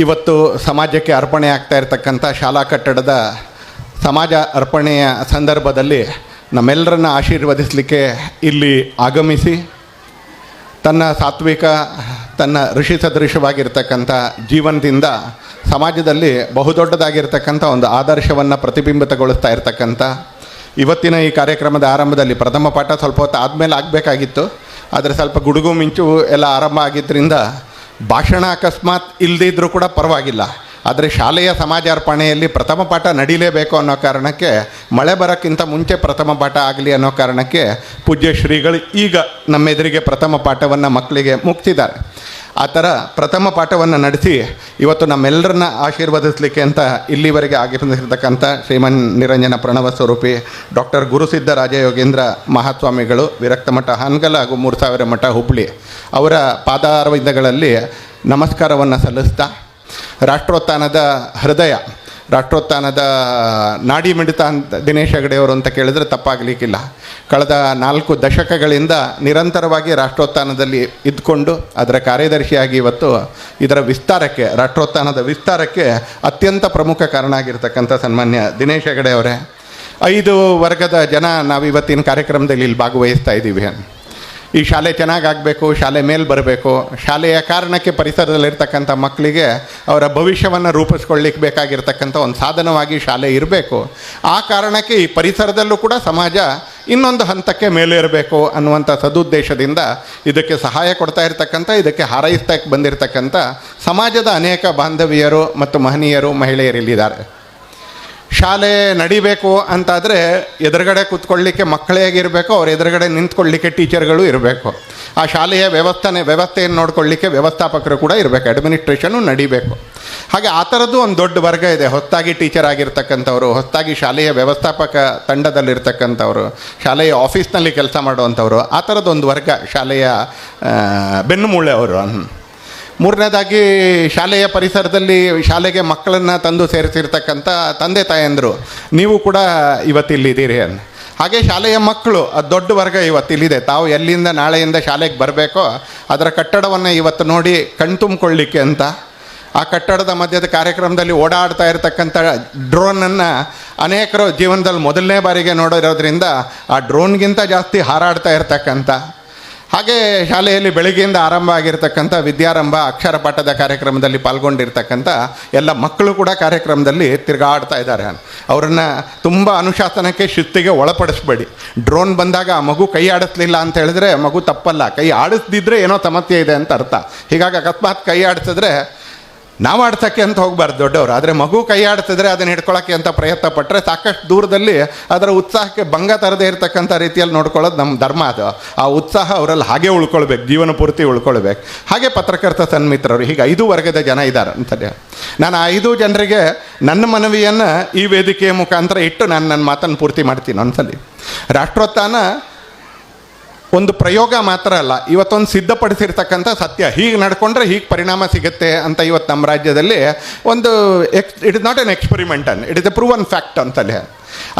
ಇವತ್ತು ಸಮಾಜಕ್ಕೆ ಅರ್ಪಣೆ ಆಗ್ತಾ ಇರತಕ್ಕಂಥ ಶಾಲಾ ಕಟ್ಟಡದ ಸಮಾಜ ಅರ್ಪಣೆಯ ಸಂದರ್ಭದಲ್ಲಿ ನಮ್ಮೆಲ್ಲರನ್ನ ಆಶೀರ್ವದಿಸಲಿಕ್ಕೆ ಇಲ್ಲಿ ಆಗಮಿಸಿ, ತನ್ನ ಸಾತ್ವಿಕ, ತನ್ನ ಋಷಿ ಸದೃಶವಾಗಿರ್ತಕ್ಕಂಥ ಜೀವನದಿಂದ ಸಮಾಜದಲ್ಲಿ ಬಹುದೊಡ್ಡದಾಗಿರ್ತಕ್ಕಂಥ ಒಂದು ಆದರ್ಶವನ್ನು ಪ್ರತಿಬಿಂಬಿತಗೊಳಿಸ್ತಾ ಇರತಕ್ಕಂಥ, ಇವತ್ತಿನ ಈ ಕಾರ್ಯಕ್ರಮದ ಆರಂಭದಲ್ಲಿ ಪ್ರಥಮ ಪಾಠ ಸ್ವಲ್ಪ ಹೊತ್ತು ಆದಮೇಲೆ ಆಗಬೇಕಾಗಿತ್ತು, ಆದರೆ ಸ್ವಲ್ಪ ಗುಡುಗು ಮಿಂಚು ಎಲ್ಲ ಆರಂಭ ಆಗಿದ್ದರಿಂದ ಭಾಷಣ ಅಕಸ್ಮಾತ್ ಇಲ್ಲದಿದ್ದರೂ ಕೂಡ ಪರವಾಗಿಲ್ಲ. ಆದರೆ ಶಾಲೆಯ ಸಮಾಜಾರ್ಪಣೆಯಲ್ಲಿ ಪ್ರಥಮ ಪಾಠ ನಡೀಲೇಬೇಕು ಅನ್ನೋ ಕಾರಣಕ್ಕೆ, ಮಳೆ ಬರೋಕ್ಕಿಂತ ಮುಂಚೆ ಪ್ರಥಮ ಪಾಠ ಆಗಲಿ ಅನ್ನೋ ಕಾರಣಕ್ಕೆ ಪೂಜ್ಯ ಶ್ರೀಗಳು ಈಗ ನಮ್ಮೆದುರಿಗೆ ಪ್ರಥಮ ಪಾಠವನ್ನು ಮಕ್ಕಳಿಗೆ ಮುಗ್ಸಿದ್ದಾರೆ. ಆ ಥರ ಪ್ರಥಮ ಪಾಠವನ್ನು ನಡೆಸಿ ಇವತ್ತು ನಮ್ಮೆಲ್ಲರನ್ನ ಆಶೀರ್ವದಿಸಲಿಕ್ಕೆ ಅಂತ ಇಲ್ಲಿವರೆಗೆ ಆಗಿರ್ತಕ್ಕಂಥ ಶ್ರೀಮನ್ ನಿರಂಜನ ಪ್ರಣವ ಸ್ವರೂಪಿ ಡಾಕ್ಟರ್ ಗುರುಸಿದ್ಧ ರಾಜಯೋಗೇಂದ್ರ ಮಹಾಸ್ವಾಮಿಗಳು, ವಿರಕ್ತ ಮಠ ಹಾನ್ಗಲ್ ಹಾಗೂ ಮೂರು ಸಾವಿರ ಮಠ ಹುಬ್ಬಳ್ಳಿ ಅವರ ಪಾದಾರವಿಂದಗಳಲ್ಲಿ ನಮಸ್ಕಾರವನ್ನು ಸಲ್ಲಿಸ್ತಾ ರಾಷ್ಟ್ರೋತ್ಥಾನದ ಹೃದಯ ರಾಷ್ಟ್ರೋತ್ಥಾನದ ನಾಡಿ ಮಿಡಿತ ಅಂತ ದಿನೇಶ್ ಹೆಗಡೆಯವರು ಅಂತ ಕೇಳಿದರೆ ತಪ್ಪಾಗಲಿಕ್ಕಿಲ್ಲ. ಕಳೆದ ನಾಲ್ಕು ದಶಕಗಳಿಂದ ನಿರಂತರವಾಗಿ ರಾಷ್ಟ್ರೋತ್ಥಾನದಲ್ಲಿ ಇದ್ದುಕೊಂಡು ಅದರ ಕಾರ್ಯದರ್ಶಿಯಾಗಿ ಇವತ್ತು ಇದರ ವಿಸ್ತಾರಕ್ಕೆ, ರಾಷ್ಟ್ರೋತ್ಥಾನದ ವಿಸ್ತಾರಕ್ಕೆ ಅತ್ಯಂತ ಪ್ರಮುಖ ಕಾರಣ ಆಗಿರ್ತಕ್ಕಂಥ ಸನ್ಮಾನ್ಯ ದಿನೇಶ್ ಹೆಗಡೆ ಅವರೇ. ಐದು ವರ್ಗದ ಜನ ನಾವು ಇವತ್ತಿನ ಕಾರ್ಯಕ್ರಮದಲ್ಲಿ ಇಲ್ಲಿ ಭಾಗವಹಿಸ್ತಾ ಇದ್ದೀವಿ. ಈ ಶಾಲೆ ಚೆನ್ನಾಗಾಗಬೇಕು ಶಾಲೆ ಮೇಲೆ ಬರಬೇಕು. ಶಾಲೆಯ ಕಾರಣಕ್ಕೆ ಪರಿಸರದಲ್ಲಿರ್ತಕ್ಕಂಥ ಮಕ್ಕಳಿಗೆ ಅವರ ಭವಿಷ್ಯವನ್ನು ರೂಪಿಸ್ಕೊಳ್ಳಿಕ್ಕೆ ಬೇಕಾಗಿರ್ತಕ್ಕಂಥ ಒಂದು ಸಾಧನವಾಗಿ ಶಾಲೆ ಇರಬೇಕು. ಆ ಕಾರಣಕ್ಕೆ ಈ ಪರಿಸರದಲ್ಲೂ ಕೂಡ ಸಮಾಜ ಇನ್ನೊಂದು ಹಂತಕ್ಕೆ ಮೇಲೆ ಇರಬೇಕು ಅನ್ನುವಂಥ ಸದುದ್ದೇಶದಿಂದ ಇದಕ್ಕೆ ಸಹಾಯ ಕೊಡ್ತಾ ಇರ್ತಕ್ಕಂಥ, ಇದಕ್ಕೆ ಹಾರೈಸ್ತಾ ಬಂದಿರತಕ್ಕಂಥ ಸಮಾಜದ ಅನೇಕ ಬಾಂಧವಿಯರು ಮತ್ತು ಮಹನೀಯರು ಮಹಿಳೆಯರಿಲ್ಲಿದ್ದಾರೆ ಶಾಲೆ ನಡಿಬೇಕು ಅಂತಾದರೆ ಎದುರುಗಡೆ ಕೂತ್ಕೊಳ್ಳಿಕ್ಕೆ ಮಕ್ಕಳೇ ಹೇಗಿರಬೇಕು ಅವ್ರ ಎದುರುಗಡೆ ನಿಂತ್ಕೊಳ್ಳಿಕ್ಕೆ ಟೀಚರ್ಗಳು ಇರಬೇಕು. ಆ ಶಾಲೆಯ ವ್ಯವಸ್ಥನೆ, ವ್ಯವಸ್ಥೆಯನ್ನು ನೋಡ್ಕೊಳ್ಳಿಕ್ಕೆ ವ್ಯವಸ್ಥಾಪಕರು ಕೂಡ ಇರಬೇಕು ಅಡ್ಮಿನಿಸ್ಟ್ರೇಷನು ನಡಿಬೇಕು. ಹಾಗೆ ಆ ಥರದ್ದು ಒಂದು ದೊಡ್ಡ ವರ್ಗ ಇದೆ. ಹೊತ್ತಾಗಿ ಟೀಚರ್ ಆಗಿರ್ತಕ್ಕಂಥವ್ರು ಹೊತ್ತಾಗಿ ಶಾಲೆಯ ವ್ಯವಸ್ಥಾಪಕ ತಂಡದಲ್ಲಿರ್ತಕ್ಕಂಥವ್ರು, ಶಾಲೆಯ ಆಫೀಸ್ನಲ್ಲಿ ಕೆಲಸ ಮಾಡುವಂಥವ್ರು, ಆ ಥರದ್ದೊಂದು ವರ್ಗ ಶಾಲೆಯ ಬೆನ್ನುಮೂಳೆ ಅವರು. ಮೂರನೇದಾಗಿ ಶಾಲೆಯ ಪರಿಸರದಲ್ಲಿ ಶಾಲೆಗೆ ಮಕ್ಕಳನ್ನು ತಂದು ಸೇರಿಸಿರ್ತಕ್ಕಂಥ ತಂದೆ ತಾಯಂದರು, ನೀವು ಕೂಡ ಇವತ್ತಿಲ್ಲಿದ್ದೀರಿ ಅಂತ ಹಾಗೆ ಶಾಲೆಯ ಮಕ್ಕಳು ಅದು ದೊಡ್ಡ ವರ್ಗ ಇವತ್ತಿಲ್ಲಿದೆ. ತಾವು ಎಲ್ಲಿಂದ ನಾಳೆಯಿಂದ ಶಾಲೆಗೆ ಬರಬೇಕೋ, ಅದರ ಕಟ್ಟಡವನ್ನು ಇವತ್ತು ನೋಡಿ ಕಣ್ತುಂಬಿಕೊಳ್ಳಿಕ್ಕೆ ಅಂತ. ಆ ಕಟ್ಟಡದ ಮಧ್ಯದ ಕಾರ್ಯಕ್ರಮದಲ್ಲಿ ಓಡಾಡ್ತಾ ಇರತಕ್ಕಂಥ ಡ್ರೋನನ್ನು ಅನೇಕರು ಜೀವನದಲ್ಲಿ ಮೊದಲನೇ ಬಾರಿಗೆ ನೋಡಿರೋದ್ರಿಂದ ಆ ಡ್ರೋನ್ಗಿಂತ ಜಾಸ್ತಿ ಹಾರಾಡ್ತಾ ಇರ್ತಕ್ಕಂಥ ಹಾಗೆ ಶಾಲೆಯಲ್ಲಿ ಬೆಳಗ್ಗೆಯಿಂದ ಆರಂಭ ಆಗಿರತಕ್ಕಂಥ ವಿದ್ಯಾರಂಭ, ಅಕ್ಷರ ಪಾಠದ ಕಾರ್ಯಕ್ರಮದಲ್ಲಿ ಪಾಲ್ಗೊಂಡಿರ್ತಕ್ಕಂಥ ಎಲ್ಲ ಮಕ್ಕಳು ಕೂಡ ಕಾರ್ಯಕ್ರಮದಲ್ಲಿ ತಿರುಗಾಡ್ತಾ ಇದ್ದಾರೆ. ಅವರನ್ನು ತುಂಬ ಅನುಶಾಸನಕ್ಕೆ, ಶಿಸ್ತಿಗೆ ಒಳಪಡಿಸ್ಬೇಡಿ. ಡ್ರೋನ್ ಬಂದಾಗ ಆ ಮಗು ಕೈ ಆಡಿಸ್ಲಿಲ್ಲ ಅಂತ ಹೇಳಿದ್ರೆ ಮಗು ತಪ್ಪಲ್ಲ. ಕೈ ಆಡಿಸ್ದಿದ್ರೆ ಏನೋ ಸಮಸ್ಯೆ ಇದೆ ಅಂತ ಅರ್ಥ. ಹೀಗಾಗಿ ಅಕಸ್ಮಾತ್ ಕೈ ಆಡಿಸಿದ್ರೆ ನಾವು ಆಡ್ತಕ್ಕೆ ಅಂತ ಹೋಗ್ಬಾರ್ದು, ದೊಡ್ಡವರು. ಆದರೆ ಮಗು ಕೈ ಆಡ್ತಿದ್ರೆ ಅದನ್ನು ಹಿಡ್ಕೊಳ್ಳೋಕ್ಕೆ ಅಂತ ಪ್ರಯತ್ನ ಪಟ್ಟರೆ ಸಾಕಷ್ಟು ದೂರದಲ್ಲಿ ಅದರ ಉತ್ಸಾಹಕ್ಕೆ ಭಂಗ ತರದೇ ಇರತಕ್ಕಂಥ ರೀತಿಯಲ್ಲಿ ನೋಡ್ಕೊಳ್ಳೋದು ನಮ್ಮ ಧರ್ಮ ಅದು. ಆ ಉತ್ಸಾಹ ಅವರಲ್ಲಿ ಹಾಗೆ ಉಳ್ಕೊಳ್ಬೇಕು, ಜೀವನ ಪೂರ್ತಿ ಉಳ್ಕೊಳ್ಬೇಕು. ಹಾಗೆ ಪತ್ರಕರ್ತ ಸನ್ಮಿತ್ರರು, ಹೀಗೆ ಐದು ವರ್ಗದ ಜನ ಇದ್ದಾರೆ ಅಂತಲೇ ನಾನು ಆ ಐದು ಜನರಿಗೆ ನನ್ನ ಮನವಿಯನ್ನು ಈ ವೇದಿಕೆಯ ಮುಖಾಂತರ ಇಟ್ಟು ನಾನು ನನ್ನ ಮಾತನ್ನು ಪೂರ್ತಿ ಮಾಡ್ತೀನಿ ಒಂದ್ಸಲಿ. ರಾಷ್ಟ್ರೋತ್ಥಾನ ಒಂದು ಪ್ರಯೋಗ ಮಾತ್ರ ಅಲ್ಲ, ಇವತ್ತೊಂದು ಸಿದ್ಧಪಡಿಸಿರ್ತಕ್ಕಂಥ ಸತ್ಯ. ಹೀಗೆ ನಡ್ಕೊಂಡ್ರೆ ಹೀಗೆ ಪರಿಣಾಮ ಸಿಗುತ್ತೆ ಅಂತ ಇವತ್ತು ನಮ್ಮ ರಾಜ್ಯದಲ್ಲಿ ಒಂದು ex it is not an experiment it is a proven fact ಅಂತಲೇ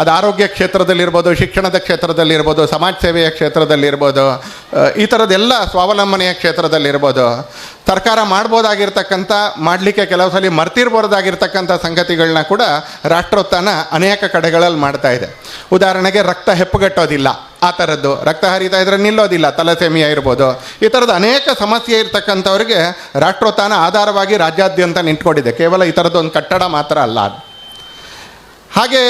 ಅದು ಆರೋಗ್ಯ ಕ್ಷೇತ್ರದಲ್ಲಿರ್ಬೋದು, ಶಿಕ್ಷಣದ ಕ್ಷೇತ್ರದಲ್ಲಿರ್ಬೋದು, ಸಮಾಜ ಸೇವೆಯ ಕ್ಷೇತ್ರದಲ್ಲಿರ್ಬೋದು ಈ ಥರದ್ದೆಲ್ಲ ಸ್ವಾವಲಂಬನೆಯ ಕ್ಷೇತ್ರದಲ್ಲಿರ್ಬೋದು. ಸರ್ಕಾರ ಮಾಡ್ಬೋದಾಗಿರ್ತಕ್ಕಂಥ, ಮಾಡಲಿಕ್ಕೆ ಕೆಲವು ಸಲ ಮರ್ತಿರ್ಬೋದಾಗಿರ್ತಕ್ಕಂಥ ಸಂಗತಿಗಳನ್ನ ಕೂಡ ರಾಷ್ಟ್ರೋತ್ಥಾನ ಅನೇಕ ಕಡೆಗಳಲ್ಲಿ ಮಾಡ್ತಾ ಇದೆ. ಉದಾಹರಣೆಗೆ ರಕ್ತ ಹೆಪ್ಪುಗಟ್ಟೋದಿಲ್ಲ, ಆ ಥರದ್ದು ರಕ್ತ ಹರಿತಾ ಇದ್ರೆ ನಿಲ್ಲೋದಿಲ್ಲ, ತಲಸೆಮಿಯಾ ಇರ್ಬೋದು. ಈ ಥರದ ಅನೇಕ ಸಮಸ್ಯೆ ಇರ್ತಕ್ಕಂಥವ್ರಿಗೆ ರಾಷ್ಟ್ರೋತ್ಥಾನ ಆಧಾರವಾಗಿ ರಾಜ್ಯಾದ್ಯಂತ ನಿಂತ್ಕೊಂಡಿದೆ. ಕೇವಲ ಈ ಥರದ್ದು ಒಂದು ಕಟ್ಟಡ ಮಾತ್ರ ಅಲ್ಲ ಹಾಗೆ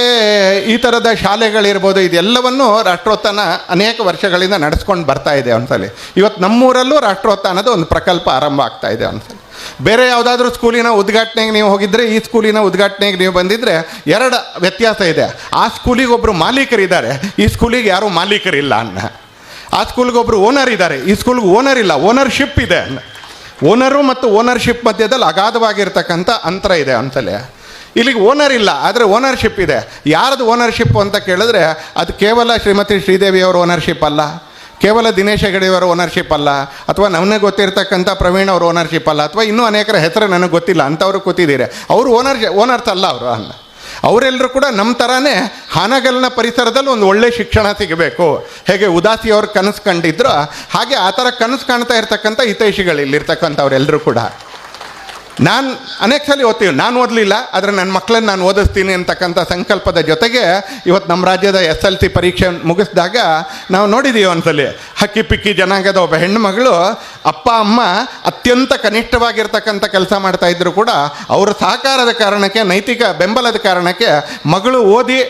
ಈ ಥರದ ಶಾಲೆಗಳಿರ್ಬೋದು, ಇದೆಲ್ಲವನ್ನು ರಾಷ್ಟ್ರೋತ್ಥಾನ ಅನೇಕ ವರ್ಷಗಳಿಂದ ನಡೆಸ್ಕೊಂಡು ಬರ್ತಾ ಇದೆ ಒಂದ್ಸಲಿ ಇವತ್ತು ನಮ್ಮೂರಲ್ಲೂ ರಾಷ್ಟ್ರೋತ್ಥಾನದ ಒಂದು ಪ್ರಕಲ್ಪ ಆರಂಭ ಆಗ್ತಾ ಇದೆ ಒಂದ್ಸಲಿ ಬೇರೆ ಯಾವುದಾದ್ರೂ ಸ್ಕೂಲಿನ ಉದ್ಘಾಟನೆಗೆ ನೀವು ಹೋಗಿದ್ರೆ, ಈ ಸ್ಕೂಲಿನ ಉದ್ಘಾಟನೆಗೆ ನೀವು ಬಂದಿದ್ದರೆ ಎರಡು ವ್ಯತ್ಯಾಸ ಇದೆ. ಆ ಸ್ಕೂಲಿಗೆ ಒಬ್ಬರು ಮಾಲೀಕರಿದ್ದಾರೆ, ಈ ಸ್ಕೂಲಿಗೆ ಯಾರೂ ಮಾಲೀಕರಿಲ್ಲ ಅನ್ನ. ಆ ಸ್ಕೂಲ್ಗೆ ಒಬ್ಬರು ಓನರ್ ಇದ್ದಾರೆ, ಈ ಸ್ಕೂಲ್ಗೆ ಓನರ್ ಇಲ್ಲ, ಓನರ್ಶಿಪ್ ಇದೆ ಅನ್ನ. ಓನರು ಮತ್ತು ಓನರ್ಶಿಪ್ ಮಧ್ಯದಲ್ಲಿ ಅಗಾಧವಾಗಿರ್ತಕ್ಕಂಥ ಅಂತರ ಇದೆ ಅಂತಲೇ ಇಲ್ಲಿಗೆ ಓನರ್ ಇಲ್ಲ, ಆದರೆ ಓನರ್ಶಿಪ್ ಇದೆ. ಯಾರದು ಓನರ್ಶಿಪ್ ಅಂತ ಕೇಳಿದ್ರೆ ಅದು ಕೇವಲ ಶ್ರೀಮತಿ ಶ್ರೀದೇವಿ ಅವರ ಓನರ್ಶಿಪ್ ಅಲ್ಲ, ಕೇವಲ ದಿನೇಶ್ ಹೆಗಡೆಯವರ ಓನರ್ಶಿಪ್ ಅಲ್ಲ, ಅಥವಾ ನಮಗೆ ಗೊತ್ತಿರ್ತಕ್ಕಂಥ ಪ್ರವೀಣ್ ಅವ್ರ ಓನರ್ಶಿಪ್ ಅಲ್ಲ, ಅಥವಾ ಇನ್ನೂ ಅನೇಕರ ಹೆಸರು ನನಗೆ ಗೊತ್ತಿಲ್ಲ, ಅಂಥವ್ರು ಕೂತಿದ್ದೀರಿ. ಅವರು ಓನರ್ ಓನರ್ಸ್ ಅಲ್ಲ ಅವರು ಅಲ್ಲ. ಅವರೆಲ್ಲರೂ ಕೂಡ ನಮ್ಮ ಥರನೇ ಹಾನಗಲ್ನ ಪರಿಸರದಲ್ಲಿ ಒಂದು ಒಳ್ಳೆ ಶಿಕ್ಷಣ ಸಿಗಬೇಕು. ಹೇಗೆ ಉದಾಸಿಯವ್ರ ಕನಸು ಕಂಡಿದ್ರು ಹಾಗೆ ಆ ಥರ ಕನಸು ಕಾಣ್ತಾ ಇರ್ತಕ್ಕಂಥ ಹಿತೈಷಿಗಳು ಇಲ್ಲಿರ್ತಕ್ಕಂಥವ್ರೆಲ್ಲರೂ ಕೂಡ. ನಾನು ಅನೇಕ ಸಲ ಓದ್ತೀವಿ. ನಾನು ಓದಲಿಲ್ಲ, ಆದರೆ ನನ್ನ ಮಕ್ಕಳನ್ನ ನಾನು ಓದಿಸ್ತೀನಿ ಅಂತಕ್ಕಂಥ ಸಂಕಲ್ಪದ ಜೊತೆಗೆ ಇವತ್ತು ನಮ್ಮ ರಾಜ್ಯದ ಎಸ್ ಎಲ್ ಸಿ ಪರೀಕ್ಷೆ ಮುಗಿಸಿದಾಗ ನಾವು ನೋಡಿದ್ದೀವಿ ಒಂದ್ಸಲಿ, ಹಕ್ಕಿ ಪಿಕ್ಕಿ ಜನಾಂಗದ ಒಬ್ಬ ಹೆಣ್ಣುಮಗಳು ಅಪ್ಪ, ಅಮ್ಮ ಅತ್ಯಂತ ಕನಿಷ್ಠವಾಗಿರ್ತಕ್ಕಂಥ ಕೆಲಸ ಮಾಡ್ತಾ ಇದ್ರು ಕೂಡ ಅವರ ಸಹಕಾರದ ಕಾರಣಕ್ಕೆ, ನೈತಿಕ ಬೆಂಬಲದ ಕಾರಣಕ್ಕೆ ಮಗಳು ಓದಿ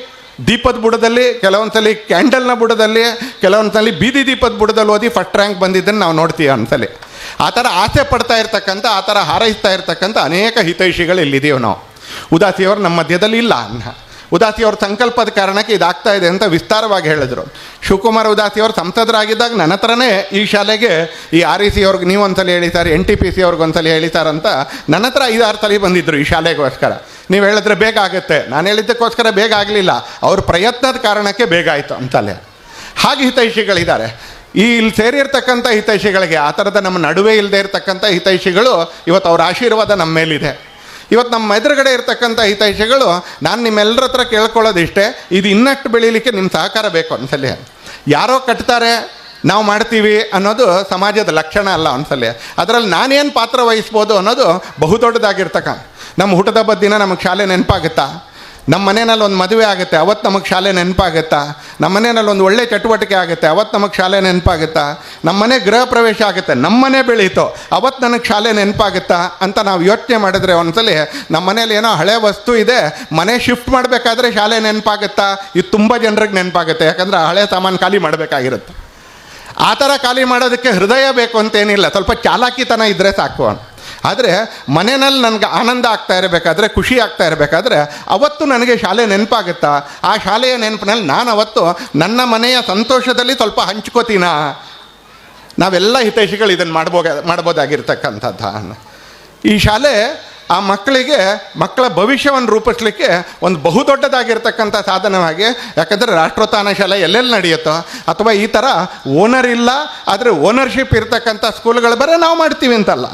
ದೀಪದ ಬುಡದಲ್ಲಿ, ಕೆಲವೊಂದ್ಸಲಿ ಕ್ಯಾಂಡಲ್ನ ಬುಡದಲ್ಲಿ, ಕೆಲವೊಂದ್ಸಲಿ ಬೀದಿ ದೀಪದ ಬುಡದಲ್ಲಿ ಓದಿ ಫಸ್ಟ್ ರ್ಯಾಂಕ್ ಬಂದಿದ್ದನ್ನು ನಾವು ನೋಡ್ತೀವಿ ಒಂದ್ಸಲಿ. ಆ ಥರ ಆಸೆ ಪಡ್ತಾ ಇರ್ತಕ್ಕಂಥ, ಆ ಥರ ಹಾರೈಸ್ತಾ ಇರ್ತಕ್ಕಂಥ ಅನೇಕ ಹಿತೈಷಿಗಳು ಇಲ್ಲಿದ್ದೀವಿ ನಾವು. ಉದಾಸಿಯವರು ನಮ್ಮ ಮಧ್ಯದಲ್ಲಿ ಇಲ್ಲ ಉದಾಸಿಯವ್ರ ಸಂಕಲ್ಪದ ಕಾರಣಕ್ಕೆ ಇದಾಗ್ತಾ ಇದೆ ಅಂತ ವಿಸ್ತಾರವಾಗಿ ಹೇಳಿದರು. ಶಿವಕುಮಾರ್ ಉದಾಸಿಯವರು ಸಂಸದರಾಗಿದ್ದಾಗ ನನ್ನ ಹತ್ರನೇ ಈ ಶಾಲೆಗೆ ಈ ಆರ್ ಇ ಸಿ ಅವ್ರಿಗೆ ನೀವು ಒಂದ್ಸಲಿ ಹೇಳಿ sir N T P C ಅವ್ರಿಗೆ ಒಂದ್ಸಲ ಹೇಳಿ ಸರ್ ಅಂತ ನನ್ನ ಹತ್ರ ಐದಾರು ಸಲ ಬಂದಿದ್ದರು ಈ ಶಾಲೆಗೋಸ್ಕರ. ನೀವು ಹೇಳಿದ್ರೆ ಬೇಗ ಆಗುತ್ತೆ. ನಾನು ಹೇಳಿದ್ದಕ್ಕೋಸ್ಕರ ಬೇಗ ಆಗಲಿಲ್ಲ. ಅವ್ರ ಪ್ರಯತ್ನದ ಕಾರಣಕ್ಕೆ ಬೇಗ ಆಯಿತು ಅಂತಲೇ. ಹಾಗೆ ಹಿತೈಷಿಗಳಿದ್ದಾರೆ. ಈ ಇಲ್ಲಿ ಸೇರಿರ್ತಕ್ಕಂಥ ಹಿತೈಷಿಗಳಿಗೆ, ಆ ಥರದ ನಮ್ಮ ನಡುವೆ ಇಲ್ಲದೆ ಇರತಕ್ಕಂಥ ಹಿತೈಷಿಗಳು ಇವತ್ತು ಅವ್ರ ಆಶೀರ್ವಾದ ನಮ್ಮ ಮೇಲಿದೆ. ಇವತ್ತು ನಮ್ಮ ಎದುರುಗಡೆ ಇರತಕ್ಕಂಥ ಹಿತೈಷಿಗಳು, ನಾನು ನಿಮ್ಮೆಲ್ಲರ ಹತ್ರ ಕೇಳ್ಕೊಳ್ಳೋದಿಷ್ಟೇ, ಇದು ಇನ್ನಷ್ಟು ಬೆಳೀಲಿಕ್ಕೆ ನಿಮ್ಮ ಸಹಕಾರ ಬೇಕು ಅನ್ಸಲಿ. ಯಾರೋ ಕಟ್ತಾರೆ, ನಾವು ಮಾಡ್ತೀವಿ ಅನ್ನೋದು ಸಮಾಜದ ಲಕ್ಷಣ ಅಲ್ಲ ಒಂದ್ಸಲಿ ಅದರಲ್ಲಿ ನಾನೇನು ಪಾತ್ರ ವಹಿಸ್ಬೋದು ಅನ್ನೋದು ಬಹುದೊಡ್ಡದಾಗಿರ್ತಕ್ಕ ನಮ್ಮ ಹುಟ್ಟದ ದಿನ ನಮಗೆ ಶಾಲೆ ನೆನಪಾಗುತ್ತಾ? ನಮ್ಮ ಮನೆಯಲ್ಲಿ ಒಂದು ಮದುವೆ ಆಗುತ್ತೆ, ಅವತ್ತು ನಮಗೆ ಶಾಲೆ ನೆನಪಾಗುತ್ತಾ? ನಮ್ಮ ಮನೆಯಲ್ಲಿ ಒಂದು ಒಳ್ಳೆ ಚಟುವಟಿಕೆ ಆಗುತ್ತೆ, ಅವತ್ತು ನಮಗೆ ಶಾಲೆ ನೆನಪಾಗುತ್ತಾ? ನಮ್ಮ ಮನೆ ಗೃಹ ಪ್ರವೇಶ ಆಗುತ್ತೆ, ನಮ್ಮ ಮನೆ ಬೆಳೀತೋ, ಅವತ್ತು ನನಗೆ ಶಾಲೆ ನೆನಪಾಗುತ್ತಾ? ಅಂತ ನಾವು ಯೋಚನೆ ಮಾಡಿದ್ರೆ ಒಂದ್ಸಲಿ, ನಮ್ಮ ಮನೇಲಿ ಏನೋ ಹಳೆ ವಸ್ತು ಇದೆ, ಮನೆ ಶಿಫ್ಟ್ ಮಾಡಬೇಕಾದ್ರೆ ಶಾಲೆ ನೆನಪಾಗುತ್ತಾ? ಇದು ತುಂಬ ಜನರಿಗೆ ನೆನಪಾಗುತ್ತೆ, ಯಾಕಂದರೆ ಹಳೆ ಸಾಮಾನು ಖಾಲಿ ಮಾಡಬೇಕಾಗಿರುತ್ತೆ. ಆ ಥರ ಖಾಲಿ ಮಾಡೋದಕ್ಕೆ ಹೃದಯ ಬೇಕು ಅಂತೇನಿಲ್ಲ ಸ್ವಲ್ಪ ಚಾಲಾಕಿತನ ಇದ್ದರೆ ಸಾಕು ಆದರೆ ಮನೆಯಲ್ಲಿ ನನಗೆ ಆನಂದ ಆಗ್ತಾ ಇರಬೇಕಾದ್ರೆ, ಖುಷಿ ಆಗ್ತಾ ಇರಬೇಕಾದ್ರೆ ಅವತ್ತು ನನಗೆ ಶಾಲೆ ನೆನಪಾಗುತ್ತಾ? ಆ ಶಾಲೆಯ ನೆನಪಿನಲ್ಲಿ ನಾನು ಅವತ್ತು ನನ್ನ ಮನೆಯ ಸಂತೋಷದಲ್ಲಿ ಸ್ವಲ್ಪ ಹಂಚ್ಕೋತೀನ? ನಾವೆಲ್ಲ ಹಿತೈಷಿಗಳು ಇದನ್ನು ಮಾಡ್ಬೋಗ ಮಾಡ್ಬೋದಾಗಿರ್ತಕ್ಕಂಥದ್ದು ಈ ಶಾಲೆ ಆ ಮಕ್ಕಳಿಗೆ, ಮಕ್ಕಳ ಭವಿಷ್ಯವನ್ನು ರೂಪಿಸ್ಲಿಕ್ಕೆ ಒಂದು ಬಹುದೊಡ್ಡದಾಗಿರ್ತಕ್ಕಂಥ ಸಾಧನವಾಗಿ, ಯಾಕಂದರೆ ರಾಷ್ಟ್ರೋತ್ಥಾನ ಶಾಲೆ ಎಲ್ಲೆಲ್ಲಿ ನಡೆಯುತ್ತೋ, ಅಥವಾ ಈ ಥರ ಓನರ್ ಇಲ್ಲ, ಆದರೆ ಓನರ್ಶಿಪ್ ಇರ್ತಕ್ಕಂಥ ಸ್ಕೂಲ್ಗಳು ಬರೀ ನಾವು ಮಾಡ್ತೀವಿ ಅಂತಲ್ಲ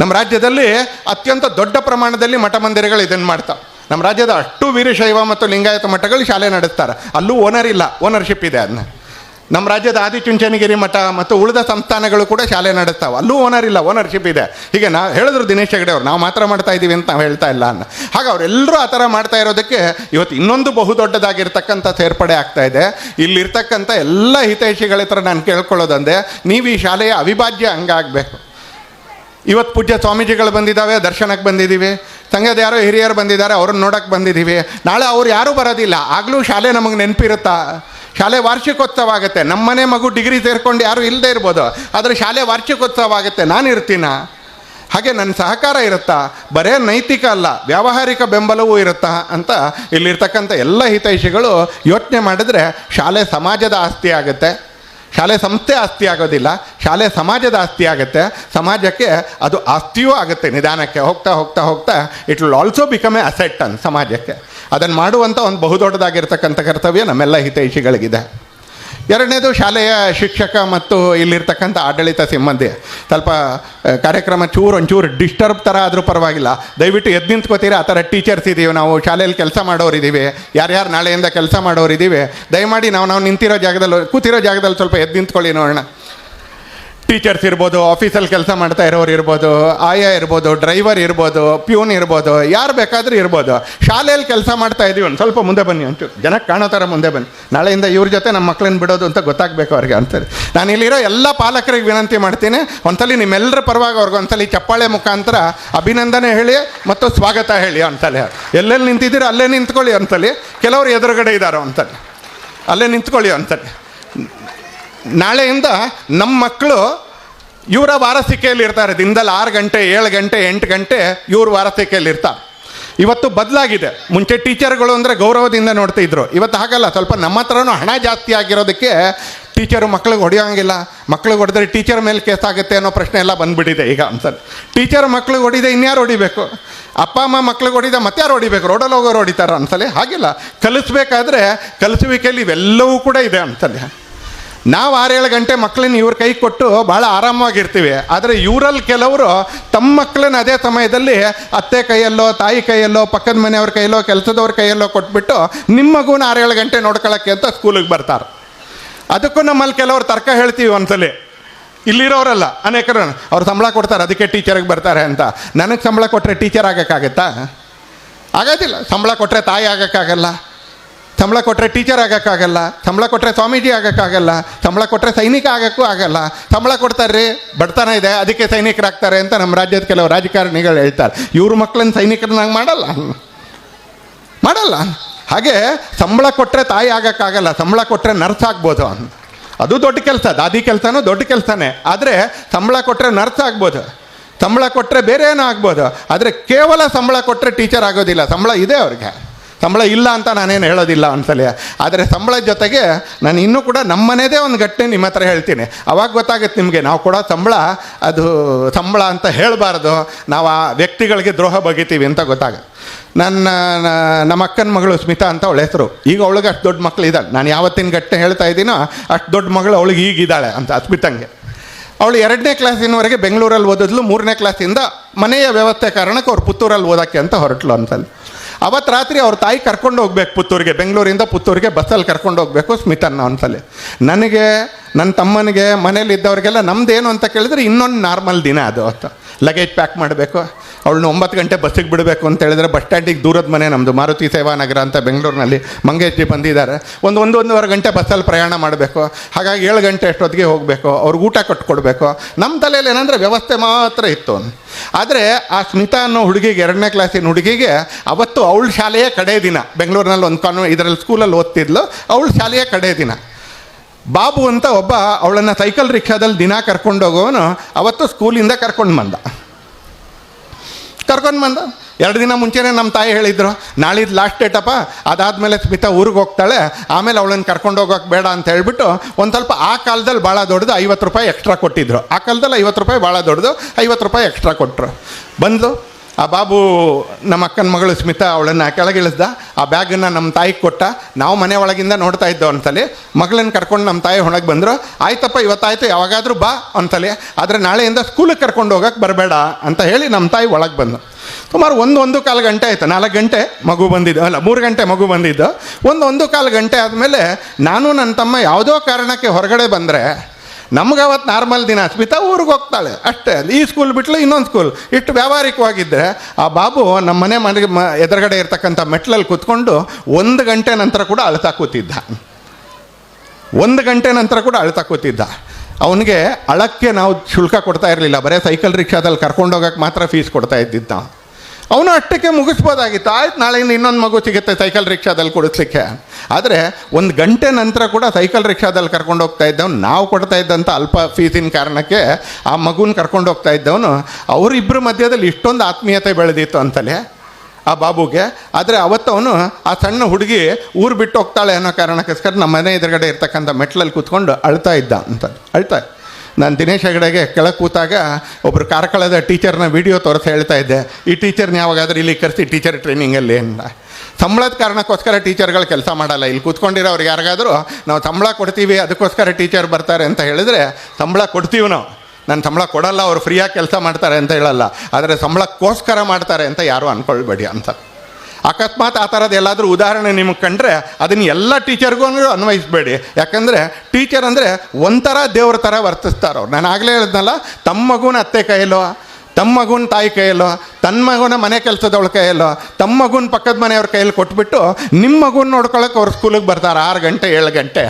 ನಮ್ಮ ರಾಜ್ಯದಲ್ಲಿ ಅತ್ಯಂತ ದೊಡ್ಡ ಪ್ರಮಾಣದಲ್ಲಿ ಮಠ ಮಂದಿರಗಳು ಇದನ್ನು ಮಾಡ್ತಾವೆ ನಮ್ಮ ರಾಜ್ಯದ ಅಷ್ಟು ವೀರಶೈವ ಮತ್ತು ಲಿಂಗಾಯತ ಮಠಗಳು ಶಾಲೆ ನಡೆಸ್ತಾರೆ. ಅಲ್ಲೂ ಓನರ್ ಇಲ್ಲ ಓನರ್ಶಿಪ್ ಇದೆ ಅದನ್ನ ನಮ್ಮ ರಾಜ್ಯದ ಆದಿಚುಂಚನಗಿರಿ ಮಠ ಮತ್ತು ಉಳಿದ ಸಂಸ್ಥಾನಗಳು ಕೂಡ ಶಾಲೆ ನಡೆಸ್ತಾವೆ. ಅಲ್ಲೂ ಓನರ್ ಇಲ್ಲ ಓನರ್ಶಿಪ್ ಇದೆ. ಹೀಗೆ ನಾವು ಹೇಳಿದ್ರು ದಿನೇಶ್ ಹೆಗಡೆ ಅವ್ರು, ನಾವು ಮಾತ್ರ ಮಾಡ್ತಾ ಇದ್ದೀವಿ ಅಂತ ನಾವು ಹೇಳ್ತಾ ಇಲ್ಲ ಅನ್ನ ಹಾಗೆ ಅವರೆಲ್ಲರೂ ಆ ಥರ ಮಾಡ್ತಾ ಇರೋದಕ್ಕೆ ಇವತ್ತು ಇನ್ನೊಂದು ಬಹುದೊಡ್ಡದಾಗಿರ್ತಕ್ಕಂಥ ಸೇರ್ಪಡೆ ಆಗ್ತಾ ಇದೆ. ಇಲ್ಲಿರ್ತಕ್ಕಂಥ ಎಲ್ಲ ಹಿತೈಷಿಗಳ ಹತ್ರ ನಾನು ಕೇಳ್ಕೊಳ್ಳೋದಂದೆ ನೀವು ಈ ಶಾಲೆಯ ಅವಿಭಾಜ್ಯ ಅಂಗ ಆಗಬೇಕು ಇವತ್ತು ಪೂಜ್ಯ ಸ್ವಾಮೀಜಿಗಳು ಬಂದಿದ್ದಾವೆ, ದರ್ಶನಕ್ಕೆ ಬಂದಿದ್ದೀವಿ. ಸಂಘದ ಯಾರೋ ಹಿರಿಯರು ಬಂದಿದ್ದಾರೆ, ಅವ್ರನ್ನ ನೋಡೋಕ್ಕೆ ಬಂದಿದ್ದೀವಿ. ನಾಳೆ ಅವ್ರು ಯಾರೂ ಬರೋದಿಲ್ಲ. ಆಗಲೂ ಶಾಲೆ ನಮಗೆ ನೆನಪಿರುತ್ತಾ? ಶಾಲೆ ವಾರ್ಷಿಕೋತ್ಸವ ಆಗುತ್ತೆ. ನಮ್ಮನೆ ಮಗು ಡಿಗ್ರಿ ಸೇರ್ಕೊಂಡು ಯಾರು ಇಲ್ಲದೆ ಇರ್ಬೋದು. ಆದರೆ ಶಾಲೆ ವಾರ್ಷಿಕೋತ್ಸವ ಆಗುತ್ತೆ. ನಾನು ಇರ್ತೀನ? ಹಾಗೆ ನನ್ನ ಸಹಕಾರ ಇರುತ್ತಾ? ಬರೇ ನೈತಿಕ ಅಲ್ಲ, ವ್ಯಾವಹಾರಿಕ ಬೆಂಬಲವೂ ಇರುತ್ತಾ ಅಂತ ಇಲ್ಲಿರ್ತಕ್ಕಂಥ ಎಲ್ಲ ಹಿತೈಷಿಗಳು ಯೋಚನೆ ಮಾಡಿದ್ರೆ ಶಾಲೆ ಸಮಾಜದ ಆಸ್ತಿ ಆಗುತ್ತೆ. ಶಾಲೆ ಸಂಸ್ಥೆ ಆಸ್ತಿ ಆಗೋದಿಲ್ಲ, ಶಾಲೆ ಸಮಾಜದ ಆಸ್ತಿ ಆಗುತ್ತೆ, ಸಮಾಜಕ್ಕೆ ಅದು ಆಸ್ತಿಯೂ ಆಗುತ್ತೆ, ನಿಧಾನಕ್ಕೆ ಹೋಗ್ತಾ ಹೋಗ್ತಾ ಹೋಗ್ತಾ it will also become a asset an ಸಮಾಜಕ್ಕೆ. ಅದನ್ನು ಮಾಡುವಂಥ ಒಂದು ಬಹುದೊಡ್ಡದಾಗಿರ್ತಕ್ಕಂಥ ಕರ್ತವ್ಯ ನಮ್ಮೆಲ್ಲ ಹಿತೈಷಿಗಳಿಗಿದೆ. ಎರಡನೇದು ಶಾಲೆಯ ಶಿಕ್ಷಕ ಮತ್ತು ಇಲ್ಲಿರ್ತಕ್ಕಂಥ ಆಡಳಿತ ಸಿಬ್ಬಂದಿ. ಸ್ವಲ್ಪ ಕಾರ್ಯಕ್ರಮ ಚೂರು ಒಂಚೂರು ಡಿಸ್ಟರ್ಬ್ ಥರ ಆದರೂ ಪರವಾಗಿಲ್ಲ. ದಯವಿಟ್ಟು ಎದ್ದು ನಿಂತ್ಕೋತೀರಾ? ಆ ಥರ ಟೀಚರ್ಸ್ ಇದ್ದೀವಿ ನಾವು. ಶಾಲೆಯಲ್ಲಿ ಕೆಲಸ ಮಾಡೋರಿದ್ದೀವಿ ಯಾರ್ಯಾರು ನಾಳೆಯಿಂದ ಕೆಲಸ ಮಾಡೋರಿದ್ದೀವಿ ದಯಮಾಡಿ ನಾವು ನಾವು ನಿಂತಿರೋ ಜಾಗದಲ್ಲಿ, ಕೂತಿರೋ ಜಾಗದಲ್ಲಿ ಸ್ವಲ್ಪ ಎದ್ದು ನಿಂತ್ಕೊಳ್ಳಿ ನೋಡೋಣ. ಟೀಚರ್ಸ್ ಇರ್ಬೋದು, ಆಫೀಸಲ್ಲಿ ಕೆಲಸ ಮಾಡ್ತಾ ಇರೋರು ಇರ್ಬೋದು, ಆಯಾ ಇರ್ಬೋದು, ಡ್ರೈವರ್ ಇರ್ಬೋದು, ಪ್ಯೂನ್ ಇರ್ಬೋದು, ಯಾರು ಬೇಕಾದರೂ ಇರ್ಬೋದು. ಶಾಲೆಯಲ್ಲಿ ಕೆಲಸ ಮಾಡ್ತಾ ಇದ್ದೀವಿ ಒಂದು ಸ್ವಲ್ಪ ಮುಂದೆ ಬನ್ನಿ ಅಂತ ಜನಕ್ಕೆ ಕಾಣೋ ಥರ ಮುಂದೆ ಬನ್ನಿ. ನಾಳೆಯಿಂದ ಇವ್ರ ಜೊತೆ ನಮ್ಮ ಮಕ್ಕಳನ್ನ ಬಿಡೋದು ಅಂತ ಗೊತ್ತಾಗಬೇಕು ಅವ್ರಿಗೆ ಅಂತಾರೆ. ನಾನು ಇಲ್ಲಿರೋ ಎಲ್ಲ ಪಾಲಕರಿಗೆ ವಿನಂತಿ ಮಾಡ್ತೀನಿ, ಒಂದ್ಸಲಿ ನಿಮ್ಮೆಲ್ಲರ ಪರವಾಗಿ ಅವ್ರಿಗೆ ಒಂದ್ಸಲಿ ಚಪ್ಪಾಳೆ ಮುಖಾಂತರ ಅಭಿನಂದನೆ ಹೇಳಿ ಮತ್ತು ಸ್ವಾಗತ ಹೇಳಿ ಅಂತಲೇ. ಎಲ್ಲೆಲ್ಲಿ ನಿಂತಿದ್ದೀರೋ ಅಲ್ಲೇ ನಿಂತ್ಕೊಳ್ಳಿ ಒಂದ್ಸಲಿ ಕೆಲವರು ಎದುರುಗಡೆ ಇದ್ದಾರೋ ಅಂತಲೇ. ಅಲ್ಲೇ ನಿಂತ್ಕೊಳ್ಳಿ ಒಂದ್ಸಲಿ ನಾಳೆಯಿಂದ ನಮ್ಮ ಮಕ್ಕಳು ಇವರ ವಾರಸಿಕೆಯಲ್ಲಿ ಇರ್ತಾರೆ, ದಿನದಲ್ಲಿ ಆರು ಗಂಟೆ, ಏಳು ಗಂಟೆ, ಎಂಟು ಗಂಟೆ ಇವ್ರ ವಾರಸಿಕೆಯಲ್ಲಿ ಇರ್ತಾರೆ. ಇವತ್ತು ಬದಲಾಗಿದೆ. ಮುಂಚೆ ಟೀಚರ್ಗಳು ಅಂದರೆ ಗೌರವದಿಂದ ನೋಡ್ತಾ ಇದ್ರು. ಇವತ್ತು ಹಾಗಲ್ಲ, ಸ್ವಲ್ಪ ನಮ್ಮ ಹತ್ರನೂ ಹಣ ಜಾಸ್ತಿ ಆಗಿರೋದಕ್ಕೆ ಟೀಚರು ಮಕ್ಳಿಗೆ ಹೊಡೆಯೋಂಗಿಲ್ಲ. ಮಕ್ಳಿಗೆ ಹೊಡೆದ್ರೆ ಟೀಚರ್ ಮೇಲೆ ಕೇಸ್ ಆಗುತ್ತೆ ಅನ್ನೋ ಪ್ರಶ್ನೆ ಎಲ್ಲ ಬಂದುಬಿಟ್ಟಿದೆ ಈಗ ಅನ್ಸಲಿ ಟೀಚರ್ ಮಕ್ಳಿಗೆ ಹೊಡಿದೆ ಇನ್ಯಾರು ಹೊಡಿಬೇಕು? ಅಪ್ಪ, ಅಮ್ಮ ಮಕ್ಳಿಗೆ ಹೊಡಿದ ಯಾರು ಹೊಡಿಬೇಕು? ರೋಡಲ್ಲಿ ಹೋಗೋರು ಹೊಡಿತಾರ ಅನ್ಸಲಿ ಹಾಗಿಲ್ಲ. ಕಲಿಸ್ಬೇಕಾದ್ರೆ ಕಲಿಸುವಿಕೆಯಲ್ಲಿ ಇವೆಲ್ಲವೂ ಕೂಡ ಇದೆ ಅನ್ಸಲಿ ನಾವು ಆರೇಳು ಗಂಟೆ ಮಕ್ಕಳನ್ನ ಇವ್ರ ಕೈ ಕೊಟ್ಟು ಭಾಳ ಆರಾಮವಾಗಿರ್ತೀವಿ. ಆದರೆ ಇವರಲ್ಲಿ ಕೆಲವರು ತಮ್ಮ ಮಕ್ಕಳನ್ನ ಅದೇ ಸಮಯದಲ್ಲಿ ಅತ್ತೆ ಕೈಯಲ್ಲೋ, ತಾಯಿ ಕೈಯಲ್ಲೋ, ಪಕ್ಕದ ಮನೆಯವ್ರ ಕೈಯಲ್ಲೋ, ಕೆಲಸದವ್ರ ಕೈಯಲ್ಲೋ ಕೊಟ್ಬಿಟ್ಟು ನಿಮ್ಮ ಮಗುನ ಆರೇಳು ಗಂಟೆ ನೋಡ್ಕೊಳ್ಳೋಕ್ಕೆ ಅಂತ ಸ್ಕೂಲಿಗೆ ಬರ್ತಾರೆ. ಅದಕ್ಕೂ ನಮ್ಮಲ್ಲಿ ಕೆಲವರು ತರ್ಕ ಹೇಳ್ತೀವಿ ಒಂದ್ಸಲಿ. ಇಲ್ಲಿರೋರಲ್ಲ, ಅನೇಕರು ಅವ್ರು ಸಂಬಳ ಕೊಡ್ತಾರೆ, ಅದಕ್ಕೆ ಟೀಚರ್ಗೆ ಬರ್ತಾರೆ ಅಂತ. ನನಗೆ ಸಂಬಳ ಕೊಟ್ಟರೆ ಟೀಚರ್ ಆಗೋಕ್ಕಾಗತ್ತಾ? ಆಗೋದಿಲ್ಲ. ಸಂಬಳ ಕೊಟ್ಟರೆ ತಾಯಿ ಆಗೋಕ್ಕಾಗಲ್ಲ. ಸಂಬಳ ಕೊಟ್ಟರೆ ಟೀಚರ್ ಆಗೋಕ್ಕಾಗಲ್ಲ, ಸಂಬಳ ಕೊಟ್ಟರೆ ಸ್ವಾಮೀಜಿ ಆಗೋಕ್ಕಾಗಲ್ಲ, ಸಂಬಳ ಕೊಟ್ಟರೆ ಸೈನಿಕ ಆಗೋಕ್ಕೂ ಆಗಲ್ಲ. ಸಂಬಳ ಕೊಡ್ತಾರೆ ಬಡತನ ಇದೆ, ಅದಕ್ಕೆ ಸೈನಿಕರಾಗ್ತಾರೆ ಅಂತ ನಮ್ಮ ರಾಜ್ಯದ ಕೆಲವು ರಾಜಕಾರಣಿಗಳು ಹೇಳ್ತಾರೆ. ಇವ್ರ ಮಕ್ಕಳನ್ನ ಸೈನಿಕರನ್ನಾಗಿ ಮಾಡಲ್ಲ. ಮಾಡಲ್ಲ. ಹಾಗೆ ಸಂಬಳ ಕೊಟ್ಟರೆ ತಾಯಿ ಆಗೋಕ್ಕಾಗಲ್ಲ, ಸಂಬಳ ಕೊಟ್ಟರೆ ನರ್ಸ್ ಆಗ್ಬೋದು. ಅದು ದೊಡ್ಡ ಕೆಲಸ, ದಾದಿ ಕೆಲಸನೂ ದೊಡ್ಡ ಕೆಲಸನೇ. ಆದರೆ ಸಂಬಳ ಕೊಟ್ಟರೆ ನರ್ಸ್ ಆಗ್ಬೋದು. ಸಂಬಳ ಕೊಟ್ಟರೆ ಬೇರೆ ಏನೋ ಆಗ್ಬೋದು. ಆದರೆ ಕೇವಲ ಸಂಬಳ ಕೊಟ್ಟರೆ ಟೀಚರ್ ಆಗೋದಿಲ್ಲ. ಸಂಬಳ ಇದೆ ಅವ್ರಿಗೆ. ಸಂಬಳ ಇಲ್ಲ ಅಂತ ನಾನೇನು ಹೇಳೋದಿಲ್ಲ ಒಂದ್ಸಲ. ಆದರೆ ಸಂಬಳ ಜೊತೆಗೆ ನಾನು ಇನ್ನೂ ಕೂಡ ನಮ್ಮನೇದೇ ಒಂದು ಘಟನೆ ನಿಮ್ಮ ಹತ್ರ ಹೇಳ್ತೀನಿ. ಅವಾಗ ಗೊತ್ತಾಗುತ್ತೆ ನಿಮಗೆ, ನಾವು ಕೊಡೋ ಸಂಬಳ ಅದು ಸಂಬಳ ಅಂತ ಹೇಳಬಾರ್ದು. ನಾವು ಆ ವ್ಯಕ್ತಿಗಳಿಗೆ ದ್ರೋಹ ಬಗಿತೀವಿ ಅಂತ ಗೊತ್ತಾಗುತ್ತೆ ನನ್ನ ನಮ್ಮ ಅಕ್ಕನ ಮಗಳು ಸ್ಮಿತಾ ಅಂತ ಅವಳ ಹೆಸರು. ಈಗ ಅವಳಿಗೆ ಅಷ್ಟು ದೊಡ್ಡ ಮಕ್ಕಳು ಇದ್ದಾಳೆ. ನಾನು ಯಾವತ್ತಿನ ಘಟನೆ ಹೇಳ್ತಾ ಇದ್ದೀನೋ ಅಷ್ಟು ದೊಡ್ಡ ಮಗಳು ಅವಳಿಗೆ ಈಗಿದ್ದಾಳೆ ಅಂತ ಸ್ಮಿತಂಗೆ ಅವಳು ಎರಡನೇ ಕ್ಲಾಸಿನವರೆಗೆ ಬೆಂಗಳೂರಲ್ಲಿ ಓದಿದ್ಲು. ಮೂರನೇ ಕ್ಲಾಸಿಂದ ಮನೆಯ ವ್ಯವಸ್ಥೆ ಕಾರಣಕ್ಕೆ ಅವ್ರು ಪುತ್ತೂರಲ್ಲಿ ಓದೋಕ್ಕೆ ಅಂತ ಹೊರಟ್ಲು ಅಂತಲ್ಲಿ ಅವತ್ತು ರಾತ್ರಿ ಅವ್ರ ತಾಯಿ ಕರ್ಕೊಂಡು ಹೋಗ್ಬೇಕು ಪುತ್ತೂರಿಗೆ, ಬೆಂಗಳೂರಿಂದ ಪುತ್ತೂರಿಗೆ ಬಸ್ಸಲ್ಲಿ ಕರ್ಕೊಂಡು ಹೋಗ್ಬೇಕು ಸ್ಮಿತನ್ನ ಒಂದ್ಸಲಿ. ನನಗೆ ನನ್ನ ತಮ್ಮನಿಗೆ ಮನೇಲಿದ್ದವ್ರಿಗೆಲ್ಲ ನಮ್ದೇನು ಅಂತ ಕೇಳಿದ್ರೆ ಇನ್ನೊಂದು ನಾರ್ಮಲ್ ದಿನ ಅದು ಅವತ್ತು ಲಗೇಜ್ ಪ್ಯಾಕ್ ಮಾಡಬೇಕು, ಅವಳನ್ನ ಒಂಬತ್ತು ಗಂಟೆ ಬಸ್ಸಿಗೆ ಬಿಡಬೇಕು ಅಂತ ಹೇಳಿದ್ರೆ ಬಸ್ ಸ್ಟ್ಯಾಂಡಿಗೆ ದೂರದ ಮನೆ ನಮ್ಮದು ಮಾರುತಿ ಸೇವಾನಗರ ಅಂತ ಬೆಂಗಳೂರಿನಲ್ಲಿ ಮಂಗೇಶ್ಜಿ ಬಂದಿದ್ದಾರೆ. ಒಂದು ಒಂದು ಒಂದೂವರೆ ಗಂಟೆ ಬಸ್ಸಲ್ಲಿ ಪ್ರಯಾಣ ಮಾಡಬೇಕು, ಹಾಗಾಗಿ ಏಳು ಗಂಟೆ ಅಷ್ಟೊತ್ತಿಗೆ ಹೋಗಬೇಕು, ಅವ್ರಿಗೆ ಊಟ ಕೊಟ್ಕೊಡ್ಬೇಕು. ನಮ್ಮ ತಲೆಯಲ್ಲಿ ಏನಂದರೆ ವ್ಯವಸ್ಥೆ ಮಾತ್ರ ಇತ್ತು. ಆದರೆ ಆ ಸ್ಮಿತಾ ಅನ್ನೋ ಹುಡುಗಿಗೆ, ಎರಡನೇ ಕ್ಲಾಸಿನ ಹುಡುಗಿಗೆ ಅವತ್ತು ಅವಳ ಶಾಲೆಯ ಕಡೆ ದಿನ. ಬೆಂಗಳೂರಿನಲ್ಲಿ ಒಂದು ಕಾನ್ವೆ ಇದರಲ್ಲಿ ಸ್ಕೂಲಲ್ಲಿ ಓದ್ತಿದ್ಲು. ಅವಳ ಶಾಲೆಯ ಕಡೆ ದಿನ. ಬಾಬು ಅಂತ ಒಬ್ಬ ಅವಳನ್ನು ಸೈಕಲ್ ರಿಕ್ಷಾದಲ್ಲಿ ದಿನ ಕರ್ಕೊಂಡೋಗೋನು ಅವತ್ತು ಸ್ಕೂಲಿಂದ ಕರ್ಕೊಂಡು ಬಂದ. ಕರ್ಕೊಂಡು ಬಂದ? ಎರಡು ದಿನ ಮುಂಚೆನೇ ನಮ್ಮ ತಾಯಿ ಹೇಳಿದ್ರು ನಾಳಿದ್ದು ಲಾಸ್ಟ್ ಡೇಟಪ್ಪ ಅದಾದಮೇಲೆ ಸ್ಮಿತಾ ಊರಿಗೆ ಹೋಗ್ತಾಳೆ, ಆಮೇಲೆ ಅವಳನ್ನು ಕರ್ಕೊಂಡು ಹೋಗೋಕೆ ಬೇಡ ಅಂತ ಹೇಳಿಬಿಟ್ಟು ಒಂದು ಸ್ವಲ್ಪ ಆ ಕಾಲದಲ್ಲಿ ಭಾಳ ದೊಡ್ಡದು ಐವತ್ತು ರೂಪಾಯಿ ಎಕ್ಸ್ಟ್ರಾ ಕೊಟ್ಟಿದ್ರು. ಆ ಕಾಲದಲ್ಲಿ ಐವತ್ತು ರೂಪಾಯಿ ಭಾಳ ದೊಡ್ಡದು, ಐವತ್ತು ರೂಪಾಯಿ ಎಕ್ಸ್ಟ್ರಾ ಕೊಟ್ಟರು ಬಂದು ಆ ಬಾಬು ನಮ್ಮ ಅಕ್ಕನ ಮಗಳು ಸ್ಮಿತಾ ಅವಳನ್ನು ಕೆಳಗಿಳಿಸ್ದ ಆ ಬ್ಯಾಗನ್ನು ನಮ್ಮ ತಾಯಿಗೆ ಕೊಟ್ಟ. ನಾವು ಮನೆ ಒಳಗಿಂದ ನೋಡ್ತಾ ಇದ್ದೋ ಅಂತಲಿ ಮಗಳನ್ನ ಕರ್ಕೊಂಡು ನಮ್ಮ ತಾಯಿ ಹೊಣಗೆ ಬಂದರು. ಆಯ್ತಪ್ಪ, ಇವತ್ತಾಯ್ತು, ಯಾವಾಗಾದರೂ ಬಾ ಅಂತಲಿ ಆದರೆ ನಾಳೆಯಿಂದ ಸ್ಕೂಲಿಗೆ ಕರ್ಕೊಂಡು ಹೋಗಕ್ಕೆ ಬರಬೇಡ ಅಂತ ಹೇಳಿ ನಮ್ಮ ತಾಯಿ ಒಳಗೆ ಬಂದು ಸುಮಾರು ಒಂದು ಒಂದು ಕಾಲು ಗಂಟೆ ಆಯಿತು. ನಾಲ್ಕು ಗಂಟೆ ಮಗು ಬಂದಿದ್ದು. ಅಲ್ಲ, ಮೂರು ಗಂಟೆ ಮಗು ಬಂದಿದ್ದು. ಒಂದು ಒಂದು ಕಾಲು ಗಂಟೆ ಆದಮೇಲೆ ನಾನು ನನ್ನ ತಮ್ಮ ಯಾವುದೋ ಕಾರಣಕ್ಕೆ ಹೊರಗಡೆ ಬಂದರೆ ನಮ್ಗೆ ಅವತ್ತು ನಾರ್ಮಲ್ ದಿನ ಸ್ಮಿತಾ ಊರಿಗೆ ಹೋಗ್ತಾಳೆ. ಅಷ್ಟೇ, ಈ ಸ್ಕೂಲ್ ಬಿಟ್ಲು ಇನ್ನೊಂದು ಸ್ಕೂಲ್ ಇಷ್ಟು ವ್ಯಾವಹಾರಿಕವಾಗಿದ್ದರೆ ಆ ಬಾಬು ನಮ್ಮ ಮನೆ ಮನೆಗೆ ಮ, ಎದುರುಗಡೆ ಇರ್ತಕ್ಕಂಥ ಮೆಟ್ಲಲ್ಲಿ ಕೂತ್ಕೊಂಡು ಒಂದು ಗಂಟೆ ನಂತರ ಕೂಡ ಅಳ್ತಾ ಕೂತಿದ್ದ. ಒಂದು ಗಂಟೆ ನಂತರ ಕೂಡ ಅಳ್ತಾ ಕೂತಿದ್ದ. ಅವನಿಗೆ ಅಳಕ್ಕೆ ನಾವು ಶುಲ್ಕ ಕೊಡ್ತಾ ಇರಲಿಲ್ಲ. ಬರೀ ಸೈಕಲ್ ರಿಕ್ಷಾದಲ್ಲಿ ಕರ್ಕೊಂಡೋಗಕ್ಕೆ ಮಾತ್ರ ಫೀಸ್ ಕೊಡ್ತಾ ಇದ್ದಿದ್ದ. ನಾವು ಅವನು ಅಷ್ಟಕ್ಕೆ ಮುಗಿಸ್ಬೋದಾಗಿತ್ತು. ಆಯ್ತು ನಾಳೆಯಿಂದ ಇನ್ನೊಂದು ಮಗು ಸಿಗುತ್ತೆ, ಸೈಕಲ್ ರಿಕ್ಷಾದಲ್ಲಿ ಕೊಡಿಸ್ಲಿಕ್ಕೆ. ಆದರೆ ಒಂದು ಗಂಟೆ ನಂತರ ಕೂಡ ಸೈಕಲ್ ರಿಕ್ಷಾದಲ್ಲಿ ಕರ್ಕೊಂಡು ಹೋಗ್ತಾ ಇದ್ದವನು, ನಾವು ಕೊಡ್ತಾ ಇದ್ದಂಥ ಅಲ್ಪ ಫೀಸಿನ ಕಾರಣಕ್ಕೆ ಆ ಮಗುನ ಕರ್ಕೊಂಡು ಹೋಗ್ತಾ ಇದ್ದವನು ಅವರಿಬ್ಬರ ಮಧ್ಯದಲ್ಲಿ ಇಷ್ಟೊಂದು ಆತ್ಮೀಯತೆ ಬೆಳೆದಿತ್ತು ಅಂತಲೇ ಆ ಬಾಬುಗೆ. ಆದರೆ ಅವತ್ತು ಅವನು ಆ ಸಣ್ಣ ಹುಡುಗಿ ಊರು ಬಿಟ್ಟು ಹೋಗ್ತಾಳೆ ಅನ್ನೋ ಕಾರಣಕ್ಕೋಸ್ಕರ ನಮ್ಮ ಮನೆ ಎದುರುಗಡೆ ಇರ್ತಕ್ಕಂಥ ಮೆಟ್ಲಲ್ಲಿ ಕೂತ್ಕೊಂಡು ಅಳ್ತಾ ಇದ್ದ ಅಂತ, ಅಳ್ತಾ ನಾನು ದಿನೇಶ್ ಹೆಗಡೆಗೆ ಕೆಳಗೆ ಕೂತಾಗ ಒಬ್ಬರು ಕಾರ್ಕಳದ ಟೀಚರ್ನ ವಿಡಿಯೋ ತೋರಿಸಿ ಹೇಳ್ತಾ ಇದ್ದೆ, ಈ ಟೀಚರ್ನ ಯಾವಾಗಾದ್ರೂ ಇಲ್ಲಿ ಕರೆಸಿ, ಟೀಚರ್ ಟ್ರೈನಿಂಗಲ್ಲಿ ಅಂತ. ಸಂಬಳದ ಕಾರಣಕ್ಕೋಸ್ಕರ ಟೀಚರ್ಗಳು ಕೆಲಸ ಮಾಡಲ್ಲ. ಇಲ್ಲಿ ಕೂತ್ಕೊಂಡಿರೋರು ಯಾರಿಗಾದರೂ ನಾವು ಸಂಬಳ ಕೊಡ್ತೀವಿ, ಅದಕ್ಕೋಸ್ಕರ ಟೀಚರ್ ಬರ್ತಾರೆ ಅಂತ ಹೇಳಿದ್ರೆ, ಸಂಬಳ ಕೊಡ್ತೀವಿ ನಾವು. ನಾನು ಸಂಬಳ ಕೊಡಲ್ಲ, ಅವ್ರು ಫ್ರೀಯಾಗಿ ಕೆಲಸ ಮಾಡ್ತಾರೆ ಅಂತ ಹೇಳಲ್ಲ. ಆದರೆ ಸಂಬಳಕ್ಕೋಸ್ಕರ ಮಾಡ್ತಾರೆ ಅಂತ ಯಾರೂ ಅಂದ್ಕೊಳ್ಬೇಡಿ ಅಂತ. ಅಕಸ್ಮಾತ್ ಆ ಥರದ್ದು ಎಲ್ಲಾದರೂ ಉದಾಹರಣೆ ನಿಮಗೆ ಕಂಡ್ರೆ ಅದನ್ನು ಎಲ್ಲ ಟೀಚರ್ಗೂ ಅನ್ವಯಿಸಬೇಡಿ. ಯಾಕಂದರೆ ಟೀಚರ್ ಅಂದರೆ ಒಂಥರ ದೇವ್ರ ಥರ ವರ್ತಿಸ್ತಾರೆ ನಾನು ಆಗಲೇ ಹೇಳಿದ್ನಲ್ಲ ತಮ್ಮ ಮಗುನ ಅತ್ತೆ ಕೈಯಲ್ಲೋ ತಮ್ಮ ಮಗುನ ತಾಯಿ ಕೈಯಲ್ಲೋ ತನ್ನ ಮಗುನ ಮನೆ ಕೆಲಸದವಳ ಕೈಯಲ್ಲೋ ತಮ್ಮ ಮಗುನ ಪಕ್ಕದ ಮನೆಯವ್ರ ಕೈಯಲ್ಲಿ ಕೊಟ್ಬಿಟ್ಟು ನಿಮ್ಮ ಮಗುನ ನೋಡ್ಕೊಳಕ್ಕೆ ಅವ್ರು ಸ್ಕೂಲಿಗೆ ಬರ್ತಾರೆ ಆರು ಗಂಟೆ, ಏಳು ಗಂಟೆ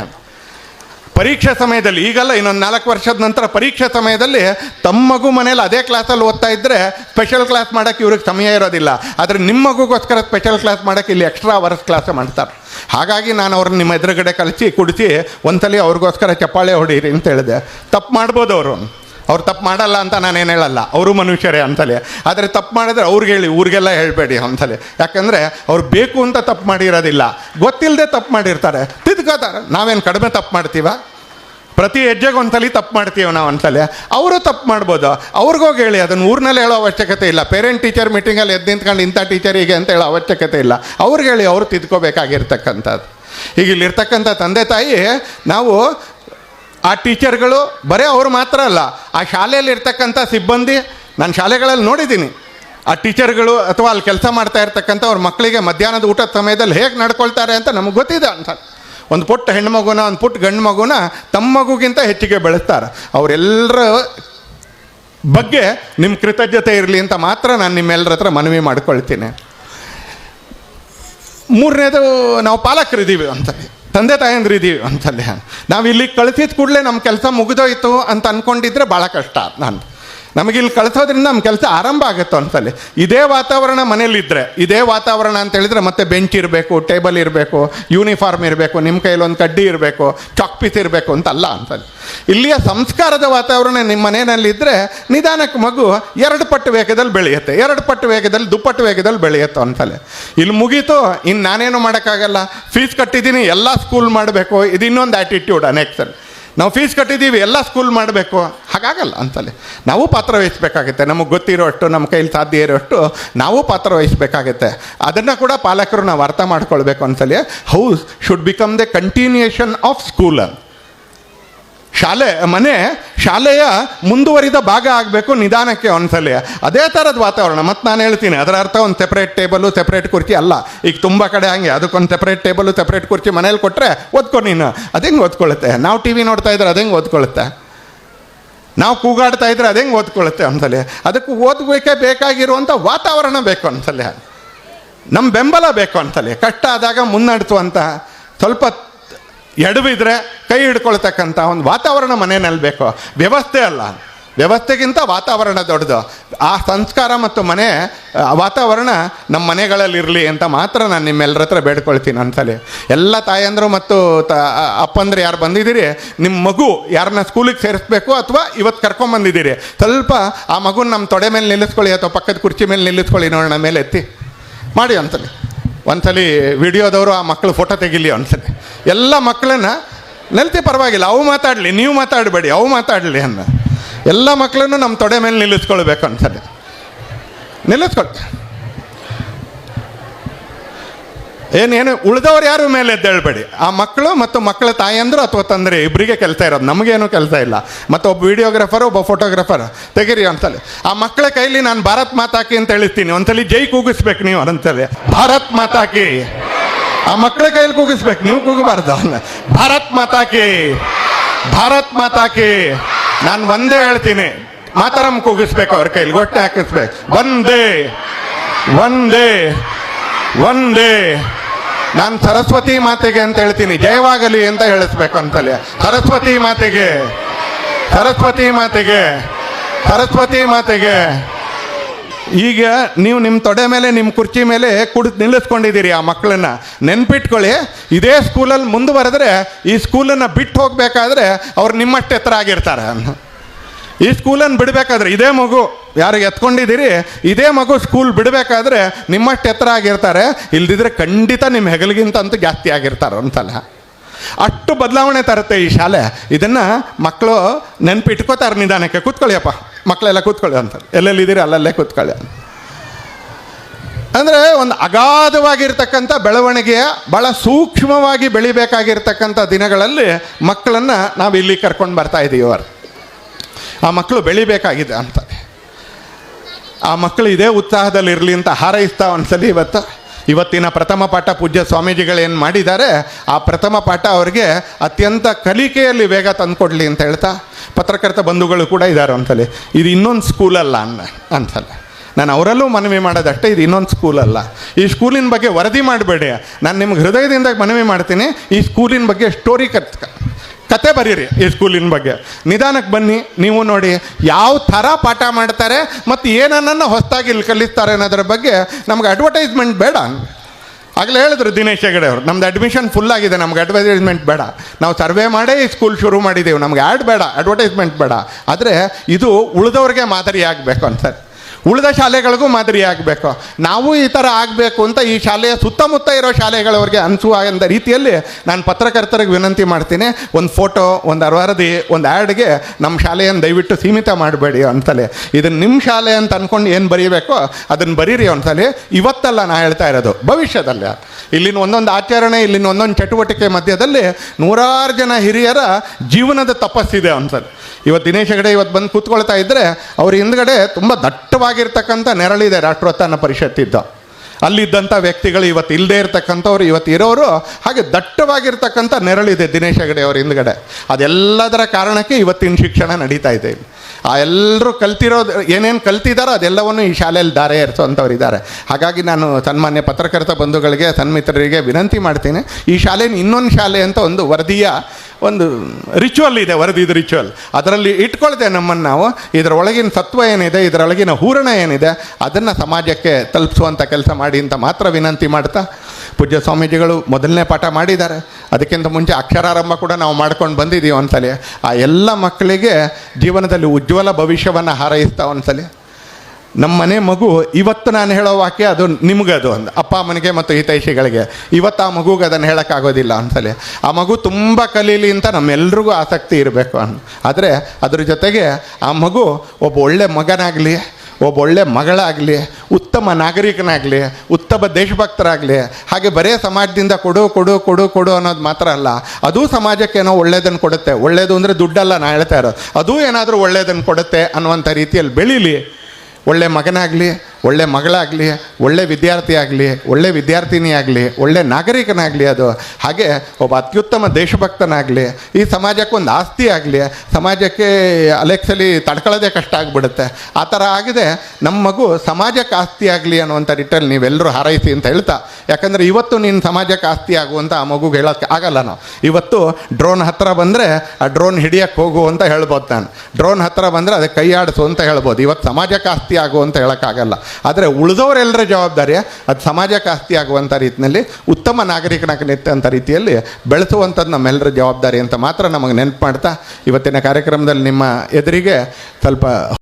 ಪರೀಕ್ಷೆ ಸಮಯದಲ್ಲಿ, ಈಗಲ್ಲ ಇನ್ನೊಂದು ನಾಲ್ಕು ವರ್ಷದ ನಂತರ ಪರೀಕ್ಷೆ ಸಮಯದಲ್ಲಿ ತಮ್ಮ ಮಗು ಮನೇಲಿ ಅದೇ ಕ್ಲಾಸಲ್ಲಿ ಓದ್ತಾ ಇದ್ದರೆ ಸ್ಪೆಷಲ್ ಕ್ಲಾಸ್ ಮಾಡೋಕ್ಕೆ ಇವ್ರಿಗೆ ಸಮಯ ಇರೋದಿಲ್ಲ. ಆದರೆ ನಿಮ್ಮ ಮಗುಗೋಸ್ಕರ ಸ್ಪೆಷಲ್ ಕ್ಲಾಸ್ ಮಾಡೋಕ್ಕೆ ಇಲ್ಲಿ ಎಕ್ಸ್ಟ್ರಾ ಅವರ್ಸ್ ಕ್ಲಾಸ್ ಮಾಡ್ತಾರೆ. ಹಾಗಾಗಿ ನಾನು ಅವ್ರನ್ನ ನಿಮ್ಮ ಎದುರುಗಡೆ ಕಳಿಸಿ, ಕುಡಿಸಿ, ಒಂದ್ಸಲಿ ಅವ್ರಿಗೋಸ್ಕರ ಚಪ್ಪಾಳೆ ಹೊಡೀರಿ ಅಂತ ಹೇಳಿದೆ. ತಪ್ಪು ಮಾಡ್ಬೋದು ಅವರು. ಅವ್ರು ತಪ್ಪು ಮಾಡಲ್ಲ ಅಂತ ನಾನೇನು ಹೇಳಲ್ಲ. ಅವರು ಮನುಷ್ಯರೇ ಅಂತಲೇ. ಆದರೆ ತಪ್ಪು ಮಾಡಿದ್ರೆ ಅವ್ರಿಗೆ ಹೇಳಿ, ಊರಿಗೆಲ್ಲ ಹೇಳಬೇಡಿ ಅಂತಲೇ. ಯಾಕಂದರೆ ಅವ್ರು ಬೇಕು ಅಂತ ತಪ್ಪು ಮಾಡಿರೋದಿಲ್ಲ. ಗೊತ್ತಿಲ್ಲದೆ ತಪ್ಪು ಮಾಡಿರ್ತಾರೆ. ತಿದ್ಕೋತಾರೆ ನಾವೇನು ಕಡಿಮೆ ತಪ್ಪು ಮಾಡ್ತೀವ? ಪ್ರತಿ ಹೆಜ್ಜೆಗೆ ಒಂದ್ಸಲಿ ತಪ್ಪು ಮಾಡ್ತೀವಿ ನಾವು ಒಂದ್ಸಲಿ. ಅವರು ತಪ್ಪು ಮಾಡ್ಬೋದು. ಅವ್ರಿಗೋಗಿ ಹೇಳಿ, ಅದನ್ನು ಊರಿನಲ್ಲಿ ಹೇಳೋ ಅವಶ್ಯಕತೆ ಇಲ್ಲ. ಪೇರೆಂಟ್ ಟೀಚರ್ ಮೀಟಿಂಗಲ್ಲಿ ಎದ್ದು ನಿಂತ್ಕೊಂಡು ಇಂಥ ಹೀಗೆ ಅಂತ ಹೇಳೋ ಅವಶ್ಯಕತೆ ಇಲ್ಲ. ಅವ್ರಿಗೆ ಹೇಳಿ ಅವರು ತಿದ್ಕೋಬೇಕಾಗಿರ್ತಕ್ಕಂಥದ್ದು. ಈಗ ಇಲ್ಲಿರ್ತಕ್ಕಂಥ ತಂದೆ ತಾಯಿ, ನಾವು ಆ ಟೀಚರ್ಗಳು ಬರೀ ಅವರು ಮಾತ್ರ ಅಲ್ಲ. ಆ ಶಾಲೆಯಲ್ಲಿ ಇರ್ತಕ್ಕಂಥ ಸಿಬ್ಬಂದಿ, ನಾನು ಶಾಲೆಗಳಲ್ಲಿ ನೋಡಿದ್ದೀನಿ. ಆ ಟೀಚರ್ಗಳು ಅಥವಾ ಅಲ್ಲಿ ಕೆಲಸ ಮಾಡ್ತಾ ಇರ್ತಕ್ಕಂಥ ಅವ್ರ ಮಕ್ಕಳಿಗೆ ಮಧ್ಯಾಹ್ನದ ಊಟದ ಸಮಯದಲ್ಲಿ ಹೇಗೆ ನಡ್ಕೊಳ್ತಾರೆ ಅಂತ ನಮಗೆ ಗೊತ್ತಿದೆ ಅಂತ ಒಂದು ಪುಟ್ಟ ಹೆಣ್ಮಗುನ, ಒಂದು ಪುಟ್ಟ ಗಂಡು ಮಗುನ ತಮ್ಮ ಮಗುಗಿಂತ ಹೆಚ್ಚಿಗೆ ಬೆಳೆಸ್ತಾರೆ. ಅವರೆಲ್ಲರ ಬಗ್ಗೆ ನಿಮ್ಮ ಕೃತಜ್ಞತೆ ಇರಲಿ ಅಂತ ಮಾತ್ರ ನಾನು ನಿಮ್ಮೆಲ್ಲರ ಹತ್ರ ಮನವಿ ಮಾಡ್ಕೊಳ್ತೀನಿ. ಮೂರನೇದು ನಾವು ಪಾಲಕರಿದ್ದೀವಿ ಅಂತಲ್ಲಿ, ತಂದೆ ತಾಯಂದ್ರಿದ್ದೀವಿ ಅಂತಲ್ಲಿ. ನಾವು ಇಲ್ಲಿಗೆ ಕಳಿಸಿದ ಕೂಡಲೇ ನಮ್ಮ ಕೆಲಸ ಮುಗಿದೋಯ್ತು ಅಂತ ಅಂದ್ಕೊಂಡಿದ್ರೆ ಭಾಳ ಕಷ್ಟ ನಾನು. ನಮಗೆ ಇಲ್ಲಿ ಕಳಿಸೋದ್ರಿಂದ ನಮ್ಮ ಕೆಲಸ ಆರಂಭ ಆಗುತ್ತೆ ಅನ್ಸಲ್ಲಿ. ಇದೇ ವಾತಾವರಣ ಮನೇಲಿದ್ದರೆ ಇದೇ ವಾತಾವರಣ ಅಂತ ಹೇಳಿದ್ರೆ ಮತ್ತೆ ಬೆಂಚ್ ಇರಬೇಕು ಟೇಬಲ್ ಇರಬೇಕು ಯೂನಿಫಾರ್ಮ್ ಇರಬೇಕು ನಿಮ್ಮ ಕೈಯಲ್ಲಿ ಒಂದು ಕಡ್ಡಿ ಇರಬೇಕು ಚಾಕ್ ಪೀಸ್ ಇರಬೇಕು ಅಂತ ಅಲ್ಲ ಅಂತಲ್ಲಿ ಇಲ್ಲಿಯ ಸಂಸ್ಕಾರದ ವಾತಾವರಣ ನಿಮ್ಮ ಮನೆಯಲ್ಲಿದ್ದರೆ ನಿಧಾನಕ್ಕೆ ಮಗು ಎರಡು ಪಟ್ಟು ವೇಗದಲ್ಲಿ ಬೆಳೆಯುತ್ತೆ, ಎರಡು ಪಟ್ಟು ವೇಗದಲ್ಲಿ ದುಪ್ಪಟ್ಟು ವೇಗದಲ್ಲಿ ಬೆಳೆಯುತ್ತೆ ಒಂದ್ಸಲ ಇಲ್ಲಿ ಮುಗೀತು ಇನ್ನು ನಾನೇನು ಮಾಡೋಕ್ಕಾಗಲ್ಲ ಫೀಸ್ ಕಟ್ಟಿದ್ದೀನಿ, ಎಲ್ಲ ಸ್ಕೂಲ್ ಮಾಡಬೇಕು, ಇದು ಇನ್ನೊಂದು ಆ್ಯಟಿಟ್ಯೂಡ್ ನೆಕ್ಸ್ಟ್ ನಾವು ಫೀಸ್ ಕಟ್ಟಿದ್ದೀವಿ, ಎಲ್ಲ ಸ್ಕೂಲ್ ಮಾಡಬೇಕು. ಹಾಗಾಗಲ್ಲ ಅಂತಲೇ ನಾವು ಪಾತ್ರ ವಹಿಸಬೇಕಾಗುತ್ತೆ. ನಮಗೆ ಗೊತ್ತಿರೋಷ್ಟು, ನಮ್ಮ ಕೈಲಿ ಸಾಧ್ಯ ಇರೋಷ್ಟು ನಾವು ಪಾತ್ರ ವಹಿಸಬೇಕಾಗುತ್ತೆ. ಅದನ್ನು ಕೂಡ ಪಾಲಕರು ನಾವು ಅರ್ಥ ಮಾಡ್ಕೊಳ್ಬೇಕು ಅಂತಲೇ house should become the continuation of school ಶಾಲೆ, ಮನೆ ಶಾಲೆಯ ಮುಂದುವರಿದ ಭಾಗ ಆಗಬೇಕು ನಿಧಾನಕ್ಕೆ ಒಂದ್ಸಲ. ಅದೇ ಥರದ ವಾತಾವರಣ ಮತ್ತು ನಾನು ಹೇಳ್ತೀನಿ, ಅದರ ಅರ್ಥ ಒಂದು ಸೆಪ್ರೇಟ್ ಟೇಬಲು ಸೆಪ್ರೇಟ್ ಕುರ್ಚಿ ಅಲ್ಲ. ಈಗ ತುಂಬ ಕಡೆ ಹಂಗೆ, ಅದಕ್ಕೊಂದು ಸೆಪ್ರೇಟ್ ಟೇಬಲು ಸೆಪ್ರೇಟ್ ಕುರ್ಚಿ ಮನೇಲಿ ಕೊಟ್ಟರೆ ಓದ್ಕೊ ನೀನು. ಅದೇಂಗೆ ಓದ್ಕೊಳ್ಳುತ್ತೆ ನಾವು ಟಿ ವಿ ನೋಡ್ತಾ ಇದ್ರೆ ಅದು ಹೆಂಗೆ ಓದ್ಕೊಳ್ಳುತ್ತೆ ನಾವು ಕೂಗಾಡ್ತಾ ಇದ್ರೆ ಹೆಂಗೆ ಓದ್ಕೊಳ್ಳುತ್ತೆ ಒಂದ್ಸಲ? ಅದಕ್ಕೆ ಓದಬೇಕೇ ಬೇಕಾಗಿರುವಂಥ ವಾತಾವರಣ ಬೇಕು ಒಂದ್ಸಲ. ನಮ್ಮ ಬೆಂಬಲ ಬೇಕು ಒಂದ್ಸಲ. ಕಷ್ಟ ಆದಾಗ ಮುನ್ನಡೆಸುವಂಥ ಸ್ವಲ್ಪ ಎಡವಿದ್ರೆ ಕೈ ಹಿಡ್ಕೊಳ್ತಕ್ಕಂಥ ಒಂದು ವಾತಾವರಣ ಮನೆಯಲ್ಲಿ ಬೇಕು. ವ್ಯವಸ್ಥೆ ಅಲ್ಲ. ವ್ಯವಸ್ಥೆಗಿಂತ ವಾತಾವರಣ ದೊಡ್ಡದು. ಆ ಸಂಸ್ಕಾರ ಮತ್ತು ಮನೆ ವಾತಾವರಣ ನಮ್ಮ ಮನೆಗಳಲ್ಲಿರಲಿ ಅಂತ ಮಾತ್ರ ನಾನು ನಿಮ್ಮೆಲ್ಲರ ಹತ್ರ ಬೇಡ್ಕೊಳ್ತೀನಿ ಅಂತಲೇ ಎಲ್ಲ ತಾಯಂದರು ಮತ್ತು ತ ಅಪ್ಪಂದ್ರೆ ಯಾರು ಬಂದಿದ್ದೀರಿ, ನಿಮ್ಮ ಮಗು ಯಾರನ್ನ ಸ್ಕೂಲಿಗೆ ಸೇರಿಸ್ಬೇಕು ಅಥವಾ ಇವತ್ತು ಕರ್ಕೊಂಬಂದಿದ್ದೀರಿ ಸ್ವಲ್ಪ ಆ ಮಗುನ ನಮ್ಮ ತೊಡೆ ಮೇಲೆ ನಿಲ್ಲಿಸ್ಕೊಳ್ಳಿ ಅಥವಾ ಪಕ್ಕದ ಕುರ್ಚಿ ಮೇಲೆ ನಿಲ್ಲಿಸ್ಕೊಳ್ಳಿ ನೋಡೋಣ, ಮೇಲೆ ಎತ್ತಿ. ಮಾಡಿ ಒಂದ್ಸಲಿ. ಒಂದ್ಸಲಿ ವಿಡಿಯೋದವರು ಆ ಮಕ್ಕಳು ಫೋಟೋ ತೆಗಿಲಿ ಒಂದ್ಸಲಿ. ಎಲ್ಲ ಮಕ್ಕಳನ್ನ ನೆಲ್ತಿ ಪರವಾಗಿಲ್ಲ, ಅವು ಮಾತಾಡಲಿ, ನೀವು ಮಾತಾಡಬೇಡಿ, ಅವು ಮಾತಾಡಲಿ ಅನ್ನ ಎಲ್ಲ ಮಕ್ಕಳನ್ನು ನಮ್ಮ ತೊಡೆ ಮೇಲೆ ನಿಲ್ಲಿಸ್ಕೊಳ್ಬೇಕು ಒಂದ್ಸಲಿ. ನಿಲ್ಲಿಸ್ಕೊಳ್ ಏನೇನು ಉಳಿದವ್ರು ಯಾರು ಮೇಲೆ ಎದ್ದೇಳಬೇಡಿ ಆ ಮಕ್ಕಳು ಮತ್ತು ಮಕ್ಕಳ ತಾಯಂದ್ರು ಅಥವಾ ತಂದರೆ ಇಬ್ಬರಿಗೆ ಕೆಲಸ ಇರೋದು, ನಮಗೇನು ಕೆಲಸ ಇಲ್ಲ. ಮತ್ತು ಒಬ್ಬ ವಿಡಿಯೋಗ್ರಾಫರ್ ಒಬ್ಬ ಫೋಟೋಗ್ರಾಫರ್ ತೆಗೀರಿ ಒಂದ್ಸಲಿ ಆ ಮಕ್ಕಳ ಕೈಲಿ ನಾನು ಭಾರತ್ ಮಾತಾಕಿ ಅಂತ ಹೇಳಿರ್ತೀನಿ ಒಂದ್ಸಲಿ ಜೈ ಕೂಗಿಸ್ಬೇಕು ನೀವು ಒಂದ್ಸಲಿ ಭಾರತ್ ಮಾತಾಕಿ. ಆ ಮಕ್ಕಳ ಕೈಲಿ ಕೂಗಿಸ್ಬೇಕು, ನೀವು ಕೂಗಬಾರ್ದು. ಭಾರತ್ ಮಾತಾಕಿ. ಭಾರತ್ ಮಾತಾಕಿ. ನಾನು ಒಂದೇ ಹೇಳ್ತೀನಿ. ಮಾತಾರಮ್ ಕೂಗಿಸ್ಬೇಕು ಅವ್ರ ಕೈಲಿ, ಗೊಟ್ಟೆ ಹಾಕಿಸ್ಬೇಕು. ಒಂದೇ ಒಂದೇ ಒಂದೇ. ನಾನು ಸರಸ್ವತಿ ಮಾತೆಗೆ ಅಂತ ಹೇಳ್ತೀನಿ. ಜಯವಾಗಲಿ ಅಂತ ಹೇಳಿಸ್ಬೇಕು ಅಂತಲೇ. ಸರಸ್ವತಿ ಮಾತೆಗೆ. ಸರಸ್ವತಿ ಮಾತೆಗೆ. ಸರಸ್ವತಿ ಮಾತೆಗೆ. ಈಗ ನೀವು ನಿಮ್ಮ ತೊಡೆ ಮೇಲೆ ನಿಮ್ಮ ಕುರ್ಚಿ ಮೇಲೆ ಕುಡ್ ನಿಲ್ಲಿಸ್ಕೊಂಡಿದ್ದೀರಿ ಆ ಮಕ್ಕಳನ್ನ. ನೆನ್ಪಿಟ್ಕೊಳ್ಳಿ, ಇದೇ ಸ್ಕೂಲಲ್ಲಿ ಮುಂದುವರೆದ್ರೆ ಈ ಸ್ಕೂಲನ್ನು ಬಿಟ್ಟು ಹೋಗಬೇಕಾದ್ರೆ ಅವ್ರು ನಿಮ್ಮಷ್ಟು ಎತ್ತರ ಆಗಿರ್ತಾರೆ. ಈ ಸ್ಕೂಲನ್ನು ಬಿಡಬೇಕಾದ್ರೆ ಇದೇ ಮಗು. ಯಾರಿಗೆ ಎತ್ಕೊಂಡಿದ್ದೀರಿ? ಇದೇ ಮಗು ಸ್ಕೂಲ್ ಬಿಡಬೇಕಾದ್ರೆ ನಿಮ್ಮಷ್ಟು ಎತ್ತರ ಆಗಿರ್ತಾರೆ. ಇಲ್ದಿದ್ರೆ ಖಂಡಿತ ನಿಮ್ಮ ಹೆಗಲಿಗಿಂತ ಅಂತೂ ಜಾಸ್ತಿ ಆಗಿರ್ತಾರೆ ಅಂತಲ್ಲ. ಅಷ್ಟು ಬದಲಾವಣೆ ತರುತ್ತೆ ಈ ಶಾಲೆ. ಇದನ್ನು ಮಕ್ಕಳು ನೆನ್ಪಿಟ್ಕೋತಾರೆ ನಿಧಾನಕ್ಕೆ. ಕೂತ್ಕೊಳ್ಳಿಯಪ್ಪ. ಮಕ್ಕಳೆಲ್ಲ ಕೂತ್ಕೊಳ್ಳಿ ಅಂತಾರೆ ಎಲ್ಲೆಲ್ಲಿದ್ದೀರಿ ಅಲ್ಲಲ್ಲೇ ಕೂತ್ಕೊಳ್ಳಿ ಅಂತ. ಅಂದರೆ ಒಂದು ಅಗಾಧವಾಗಿರ್ತಕ್ಕಂಥ ಬೆಳವಣಿಗೆಯ ಭಾಳ ಸೂಕ್ಷ್ಮವಾಗಿ ಬೆಳಿಬೇಕಾಗಿರ್ತಕ್ಕಂಥ ದಿನಗಳಲ್ಲಿ ಮಕ್ಕಳನ್ನು ನಾವು ಇಲ್ಲಿ ಕರ್ಕೊಂಡು ಬರ್ತಾ ಇದ್ದೀವಿ ಅವರು ಆ ಮಕ್ಕಳು ಬೆಳಿಬೇಕಾಗಿದೆ ಅಂತ. ಆ ಮಕ್ಕಳು ಇದೇ ಉತ್ಸಾಹದಲ್ಲಿ ಇರಲಿ ಅಂತ ಹಾರೈಸ್ತಾ ಒಂದ್ಸಲಿ ಇವತ್ತು. ಇವತ್ತಿನ ಪ್ರಥಮ ಪಾಠ ಪೂಜ್ಯ ಸ್ವಾಮೀಜಿಗಳೇನು ಮಾಡಿದ್ದಾರೆ, ಆ ಪ್ರಥಮ ಪಾಠ ಅವರಿಗೆ ಅತ್ಯಂತ ಕಲಿಕೆಯಲ್ಲಿ ವೇಗ ತಂದುಕೊಡ್ಲಿ ಅಂತ ಹೇಳ್ತಾ, ಪತ್ರಕರ್ತ ಬಂಧುಗಳು ಕೂಡ ಇದ್ದಾರೆ ಒಂದ್ಸಲಿ. ಇದು ಇನ್ನೊಂದು ಸ್ಕೂಲಲ್ಲ ಅನ್ನ ಅನ್ಸಲ್ಲ ನಾನು ಅವರಲ್ಲೂ ಮನವಿ ಮಾಡೋದಷ್ಟೇ, ಇದು ಇನ್ನೊಂದು ಸ್ಕೂಲಲ್ಲ. ಈ ಸ್ಕೂಲಿನ ಬಗ್ಗೆ ವರದಿ ಮಾಡಬೇಡಿ. ನಾನು ನಿಮ್ಗೆ ಹೃದಯದಿಂದ ಮನವಿ ಮಾಡ್ತೀನಿ, ಈ ಸ್ಕೂಲಿನ ಬಗ್ಗೆ ಸ್ಟೋರಿ ಕತ್ ಕತೆ ಬರೀರಿ ಈ ಸ್ಕೂಲಿನ ಬಗ್ಗೆ. ನಿಧಾನಕ್ಕೆ ಬನ್ನಿ, ನೀವು ನೋಡಿ ಯಾವ ಥರ ಪಾಠ ಮಾಡ್ತಾರೆ ಮತ್ತು ಏನನ್ನ ಹೊಸದಾಗಿ ಇಲ್ಲಿ ಕಲಿಸ್ತಾರೆ ಅನ್ನೋದ್ರ ಬಗ್ಗೆ ನಮ್ಗೆ ಅಡ್ವರ್ಟೈಸ್ಮೆಂಟ್ ಬೇಡ. ಆಗಲೇ ಹೇಳಿದ್ರು ದಿನೇಶ್ ಹೆಗಡೆ ಅವರು, ನಮ್ದು ಅಡ್ಮಿಷನ್ ಫುಲ್ ಆಗಿದೆ, ನಮ್ಗೆ ಅಡ್ವರ್ಟೈಸ್ಮೆಂಟ್ ಬೇಡ. ನಾವು ಸರ್ವೆ ಮಾಡೇ ಈ ಸ್ಕೂಲ್ ಶುರು ಮಾಡಿದ್ದೇವೆ ನಮ್ಗೆ ಆ್ಯಡ್ ಬೇಡ ಅಡ್ವರ್ಟೈಸ್ಮೆಂಟ್ ಬೇಡ. ಆದರೆ ಇದು ಉಳಿದವ್ರಿಗೆ ಮಾದರಿ ಆಗಬೇಕು ಅಂತ. ಉಳಿದ ಶಾಲೆಗಳಿಗೂ ಮಾದರಿ ಆಗಬೇಕು. ನಾವು ಈ ಥರ ಆಗಬೇಕು ಅಂತ ಈ ಶಾಲೆಯ ಸುತ್ತಮುತ್ತ ಇರೋ ಶಾಲೆಗಳವರಿಗೆ ಅನಿಸುವ ರೀತಿಯಲ್ಲಿ ನಾನು ಪತ್ರಕರ್ತರಿಗೆ ವಿನಂತಿ ಮಾಡ್ತೀನಿ. ಒಂದು ಫೋಟೋ ಒಂದು ವರದಿ ಒಂದು ಆ್ಯಡ್ಗೆ ನಮ್ಮ ಶಾಲೆಯನ್ನು ದಯವಿಟ್ಟು ಸೀಮಿತ ಮಾಡಬೇಡಿ ಅಂತಲೇ. ಇದನ್ನು ನಿಮ್ಮ ಶಾಲೆ ಅಂತ ಅಂದ್ಕೊಂಡು ಏನು ಬರೀಬೇಕೋ ಅದನ್ನು ಬರೀರಿ ಒಂದ್ಸಲಿ ಇವತ್ತಲ್ಲ ನಾನು ಹೇಳ್ತಾ ಇರೋದು. ಭವಿಷ್ಯದಲ್ಲಿ ಇಲ್ಲಿನ ಒಂದೊಂದು ಆಚರಣೆ, ಇಲ್ಲಿನ ಒಂದೊಂದು ಚಟುವಟಿಕೆ ಮಧ್ಯದಲ್ಲಿ ನೂರಾರು ಜನ ಹಿರಿಯರ ಜೀವನದ ತಪಸ್ಸಿದೆ ಒಂದ್ಸಲಿ ಇವತ್ತು ದಿನೇಶ್ ಹೆಗಡೆ ಇವತ್ತು ಬಂದು ಕೂತ್ಕೊಳ್ತಾ ಇದ್ದರೆ ಅವ್ರ ಹಿಂದ್ಗಡೆ ತುಂಬ ದಟ್ಟವಾಗಿರ್ತಕ್ಕಂಥ ನೆರಳಿದೆ ರಾಷ್ಟ್ರೋತ್ಥಾನ ಪರಿಷತ್ತಿದ್ದು ಅಲ್ಲಿದ್ದಂಥ ವ್ಯಕ್ತಿಗಳು ಇವತ್ತು ಇಲ್ಲದೇ ಇರತಕ್ಕಂಥವ್ರು, ಇವತ್ತು ಇರೋರು, ಹಾಗೆ ದಟ್ಟವಾಗಿರ್ತಕ್ಕಂಥ ನೆರಳಿದೆ ದಿನೇಶ್ ಹೆಗಡೆ ಅವ್ರ ಹಿಂದ್ಗಡೆ ಅದೆಲ್ಲದರ ಕಾರಣಕ್ಕೆ ಇವತ್ತಿನ ಶಿಕ್ಷಣ ನಡೀತಾ ಇದೆ. ಆ ಎಲ್ಲರೂ ಕಲ್ತಿರೋದು, ಏನೇನು ಕಲ್ತಿದ್ದಾರೋ ಅದೆಲ್ಲವನ್ನು ಈ ಶಾಲೆಯಲ್ಲಿ ದಾರೆ ಇದ್ದಾರೆ ಹಾಗಾಗಿ ನಾನು ಸನ್ಮಾನ್ಯ ಪತ್ರಕರ್ತ ಬಂಧುಗಳಿಗೆ, ಸನ್ಮಿತ್ರರಿಗೆ ವಿನಂತಿ ಮಾಡ್ತೀನಿ. ಈ ಶಾಲೆನ ಇನ್ನೊಂದು ಶಾಲೆ ಅಂತ ಒಂದು ವರದಿಯ ಒಂದು ರಿಚುವಲ್ ಇದೆ ವರದಿದು ರಿಚುವಲ್ ಅದರಲ್ಲಿ ಇಟ್ಕೊಳ್ತೇವೆ ನಮ್ಮನ್ನು ನಾವು. ಇದರೊಳಗಿನ ಸತ್ವ ಏನಿದೆ ಇದರೊಳಗಿನ ಹೂರಣ ಏನಿದೆ, ಅದನ್ನು ಸಮಾಜಕ್ಕೆ ತಲುಪಿಸುವಂಥ ಕೆಲಸ ಮಾಡಿ ಅಂತ ಮಾತ್ರ ವಿನಂತಿ ಮಾಡ್ತಾ ಪೂಜ್ಯ ಸ್ವಾಮೀಜಿಗಳು ಮೊದಲನೇ ಪಾಠ ಮಾಡಿದ್ದಾರೆ. ಅದಕ್ಕಿಂತ ಮುಂಚೆ ಅಕ್ಷರಾರಂಭ ಕೂಡ ನಾವು ಮಾಡ್ಕೊಂಡು ಬಂದಿದ್ದೀವಿ ಒಂದ್ಸಲಿ. ಆ ಎಲ್ಲ ಮಕ್ಕಳಿಗೆ ಜೀವನದಲ್ಲಿ ಉಜ್ವಲ ಭವಿಷ್ಯವನ್ನು ಹಾರೈಸ್ತಾ ಒಂದ್ಸಲಿ. ನಮ್ಮ ಮನೆ ಮಗು, ಇವತ್ತು ನಾನು ಹೇಳೋ ವಾಕ್ಯ ಅದು ನಿಮಗದು ಅಂದ ಅಪ್ಪ ಅಮ್ಮನಿಗೆ ಮತ್ತು ಹಿತೈಷಿಗಳಿಗೆ. ಇವತ್ತು ಆ ಮಗುಗೆ ಅದನ್ನು ಹೇಳೋಕ್ಕಾಗೋದಿಲ್ಲ ಒಂದ್ಸಲಿ. ಆ ಮಗು ತುಂಬ ಕಲೀಲಿ ಅಂತ ನಮ್ಮೆಲ್ರಿಗೂ ಆಸಕ್ತಿ ಇರಬೇಕು ಅನ್ ಆದರೆ ಅದ್ರ ಜೊತೆಗೆ ಆ ಮಗು ಒಬ್ಬ ಒಳ್ಳೆ ಮಗನಾಗಲಿ ಒಬ್ಬ ಒಳ್ಳೆ ಮಗಳಾಗಲಿ, ಉತ್ತಮ ನಾಗರಿಕನಾಗಲಿ, ಉತ್ತಮ ದೇಶಭಕ್ತರಾಗಲಿ, ಹಾಗೆ ಬರೇ ಸಮಾಜದಿಂದ ಕೊಡು ಕೊಡು ಕೊಡು ಕೊಡು ಅನ್ನೋದು ಮಾತ್ರ ಅಲ್ಲ, ಅದೂ ಸಮಾಜಕ್ಕೇನೋ ಒಳ್ಳೇದನ್ನು ಕೊಡುತ್ತೆ. ಒಳ್ಳೇದು ಅಂದರೆ ದುಡ್ಡಲ್ಲ ನಾ ಹೇಳ್ತಾ ಇರೋದು. ಅದೂ ಏನಾದರೂ ಒಳ್ಳೇದನ್ನು ಕೊಡುತ್ತೆ ಅನ್ನುವಂಥ ರೀತಿಯಲ್ಲಿ ಬೆಳೀಲಿ. ಒಳ್ಳೆ ಮಗನಾಗಲಿ ಒಳ್ಳೆ ಮಗಳಾಗಲಿ, ಒಳ್ಳೆ ವಿದ್ಯಾರ್ಥಿ ಆಗಲಿ ಒಳ್ಳೆ ವಿದ್ಯಾರ್ಥಿನಿ ಆಗಲಿ ಒಳ್ಳೆ ನಾಗರಿಕನಾಗಲಿ ಅದು. ಹಾಗೆ ಒಬ್ಬ ಅತ್ಯುತ್ತಮ ದೇಶಭಕ್ತನಾಗಲಿ, ಈ ಸಮಾಜಕ್ಕೆ ಒಂದು ಆಸ್ತಿ ಆಗಲಿ ಸಮಾಜಕ್ಕೆ ಅಲೆಕ್ಸಲಿ ತಡ್ಕೊಳ್ಳೋದೇ ಕಷ್ಟ ಆಗಿಬಿಡುತ್ತೆ. ಆ ಥರ ಆಗಿದೆ. ನಮ್ಮ ಮಗು ಸಮಾಜಕ್ಕೆ ಆಸ್ತಿ ಆಗಲಿ ಅನ್ನುವಂಥ ನಿಟ್ಟಲ್ಲಿ ನೀವೆಲ್ಲರೂ ಹಾರೈಸಿ ಅಂತ ಹೇಳ್ತಾ, ಯಾಕಂದರೆ ಇವತ್ತು ನೀನು ಸಮಾಜಕ್ಕೆ ಆಸ್ತಿ ಆಗುವಂಥ ಆ ಮಗುಗೆ ಹೇಳೋಕ್ಕೆ ಆಗಲ್ಲ ನಾವು. ಇವತ್ತು ಡ್ರೋನ್ ಹತ್ತಿರ ಬಂದರೆ ಆ ಡ್ರೋನ್ ಹಿಡಿಯಕ್ಕೆ ಹೋಗು ಅಂತ ಹೇಳ್ಬೋದು ನಾನು. ಡ್ರೋನ್ ಹತ್ತಿರ ಬಂದರೆ ಅದಕ್ಕೆ ಕೈ ಅಂತ ಹೇಳ್ಬೋದು. ಇವತ್ತು ಸಮಾಜಕ್ಕೆ ಆಸ್ತಿ ಆಗು ಅಂತ ಹೇಳೋಕ್ಕಾಗಲ್ಲ. ಆದರೆ ಉಳಿದವರೆಲ್ಲರ ಜವಾಬ್ದಾರಿ ಅದು ಸಮಾಜಕ್ಕೆ ಆಸ್ತಿ ಆಗುವಂಥ ರೀತಿಯಲ್ಲಿ ಉತ್ತಮ ನಾಗರಿಕನಾಗಿ ನಿತ್ತಂಥ ರೀತಿಯಲ್ಲಿ ಬೆಳೆಸುವಂಥದ್ದು ನಮ್ಮೆಲ್ಲರ ಜವಾಬ್ದಾರಿ ಅಂತ ಮಾತ್ರ ನಮಗೆ ನೆನಪು ಮಾಡ್ತಾ ಇವತ್ತಿನ ಕಾರ್ಯಕ್ರಮದಲ್ಲಿ ನಿಮ್ಮ ಎದುರಿಗೆ ಸ್ವಲ್ಪ